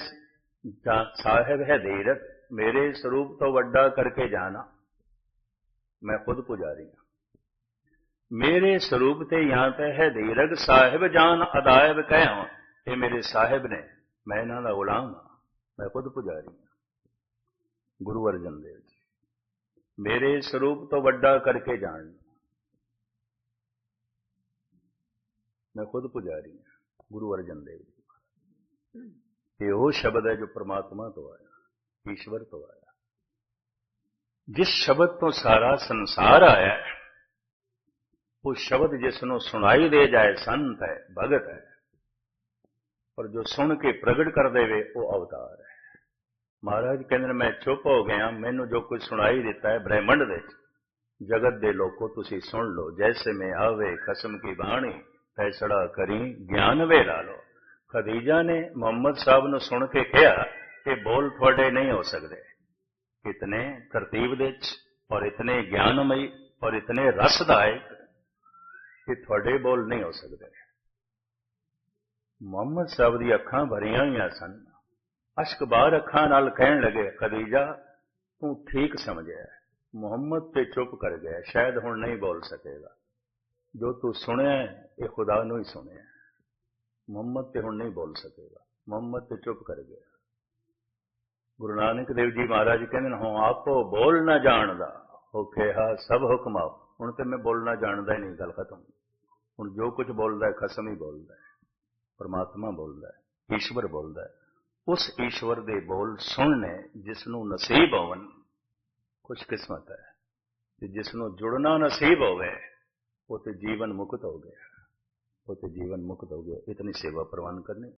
ਸਾਹਿਬ ਹੈ ਧੀਰਤ ਮੇਰੇ ਸਰੂਪ ਤੋਂ ਵੱਡਾ ਕਰਕੇ ਜਾਣਾ। ਮੈਂ ਖੁਦ ਪੁਜਾਰੀ ਹਾਂ। ਮੇਰੇ ਸਰੂਪ ਤੇ ਯਹਾਂ ਤੇ ਹੈ ਧੀਰਗ ਸਾਹਿਬ ਜਾਨ ਅਦਾਇਬ ਕਹਿਆ ਇਹ ਮੇਰੇ ਸਾਹਿਬ ਨੇ, ਮੈਂ ਇਹਨਾਂ ਦਾ ਗੁਲਾਮ ਹਾਂ। ਮੈਂ ਖੁਦ ਪੁਜਾਰੀ ਹਾਂ। ਗੁਰੂ ਅਰਜਨ ਦੇਵ ਜੀ। ਮੇਰੇ ਸਰੂਪ ਤੋਂ ਵੱਡਾ ਕਰਕੇ ਜਾਣ। ਮੈਂ ਖੁਦ ਪੁਜਾਰੀ ਹਾਂ, ਗੁਰੂ ਅਰਜਨ ਦੇਵ ਜੀ। ਇਹ ਉਹ ਸ਼ਬਦ ਹੈ ਜੋ ਪ੍ਰਮਾਤਮਾ ਤੋਂ ਆਇਆ, ਈਸ਼ਵਰ ਤੋਂ ਆਇਆ। ਜਿਸ ਸ਼ਬਦ ਤੋਂ ਸਾਰਾ ਸੰਸਾਰ ਆਇਆ ਉਹ ਸ਼ਬਦ ਜਿਸ ਨੂੰ ਸੁਣਾਈ ਦੇ ਜਾਏ, ਸੰਤ ਹੈ, ਭਗਤ ਹੈ। ਪਰ ਜੋ ਸੁਣ ਕੇ ਪ੍ਰਗਟ ਕਰ ਦੇਵੇ ਉਹ ਅਵਤਾਰ ਹੈ। ਮਹਾਰਾਜ ਕਹਿੰਦੇ ਮੈਂ ਚੁੱਪ ਹੋ ਗਿਆ, ਮੈਨੂੰ ਜੋ ਕੁਝ ਸੁਣਾਈ ਦਿੱਤਾ ਹੈ ਬ੍ਰਹਿਮੰਡ ਦੇ ਜਗਤ ਦੇ ਲੋਕੋ ਤੁਸੀਂ ਸੁਣ ਲਓ, ਜੈਸੇ ਮੈਂ ਆਵੇ, ਖਸਮ ਕੀ ਬਾਣੀ, ਫੈਸਲਾ ਕਰੀ, ਗਿਆਨ ਵੇ ਲਾ ਲਓ। ਖਦੀਜਾ ਨੇ ਮੁਹੰਮਦ ਸਾਹਿਬ ਨੂੰ ਸੁਣ ਕੇ ਕਿਹਾ ਕਿ ਬੋਲ ਤੁਹਾਡੇ ਨਹੀਂ ਹੋ ਸਕਦੇ। ਇਤਨੇ ਤਰਤੀਬ ਦੇ ਵਿੱਚ, ਔਰ ਇਤਨੇ ਗਿਆਨਮਈ, ਔਰ ਇਤਨੇ ਰਸਦਾਇਕ ਕਿ ਤੁਹਾਡੇ ਬੋਲ ਨਹੀਂ ਹੋ ਸਕਦੇ। ਮੁਹੰਮਦ ਸਾਹਿਬ ਦੀ ਅੱਖਾਂ ਭਰੀਆਂ ਹੋਈਆਂ ਸਨ। ਅਸ਼ਕਬਾਰ ਅੱਖਾਂ ਨਾਲ ਕਹਿਣ ਲੱਗੇ, ਖਦੀਜਾ, ਤੂੰ ਠੀਕ ਸਮਝਿਆ ਮੁਹੰਮਦ ਤੇ ਚੁੱਪ ਕਰ ਗਿਆ, ਸ਼ਾਇਦ ਹੁਣ ਨਹੀਂ ਬੋਲ ਸਕੇਗਾ। ਜੋ ਤੂੰ ਸੁਣਿਆ ਇਹ ਖੁਦਾ ਨੂੰ ਹੀ ਸੁਣਿਆ ਮੁਹੰਮਦ ਤੇ ਹੁਣ ਨਹੀਂ ਬੋਲ ਸਕੇਗਾ। ਮੁਹੰਮਦ ਤੇ ਚੁੱਪ ਕਰ ਗਿਆ। ਗੁਰੂ ਨਾਨਕ ਦੇਵ ਜੀ ਮਹਾਰਾਜ ਕਹਿੰਦੇ ਨੇ, ਹਾਂ, ਆਪੋ ਬੋਲ ਨਾ ਜਾਣਦਾ। ਹੋ ਕਿਹਾ, ਸਭ ਹੁਕਮ ਆਪ। ਹੁਣ ਤੇ ਮੈਂ ਬੋਲਣਾ ਜਾਣਦਾ ਹੀ ਨਹੀਂ, ਗੱਲ ਖਤਮ। ਹੁਣ ਜੋ ਕੁਝ ਬੋਲਦਾ ਹੈ, ਖਸਮ ਹੀ ਬੋਲਦਾ ਹੈ। ਪਰਮਾਤਮਾ ਬੋਲਦਾ ਹੈ, ਈਸ਼ਵਰ ਬੋਲਦਾ ਹੈ। ਉਸ ਈਸ਼ਵਰ ਦੇ ਬੋਲ ਸੁਣਨੇ ਜਿਸ ਨੂੰ ਨਸੀਬ ਹੋਵਨ ਖੁਸ਼ ਕਿਸਮਤ ਹੈ। ਤੇ ਜਿਸ ਨੂੰ ਜੁੜਨਾ ਨਸੀਬ ਹੋਵੇ, ਉਹ ਤੇ ਜੀਵਨ ਮੁਕਤ ਹੋ ਗਿਆ। ਉਹ ਤੇ ਜੀਵਨ ਮੁਕਤ ਹੋ ਗਿਆ। ਇਤਨੀ ਸੇਵਾ ਪ੍ਰਵਾਨ ਕਰਨੀ।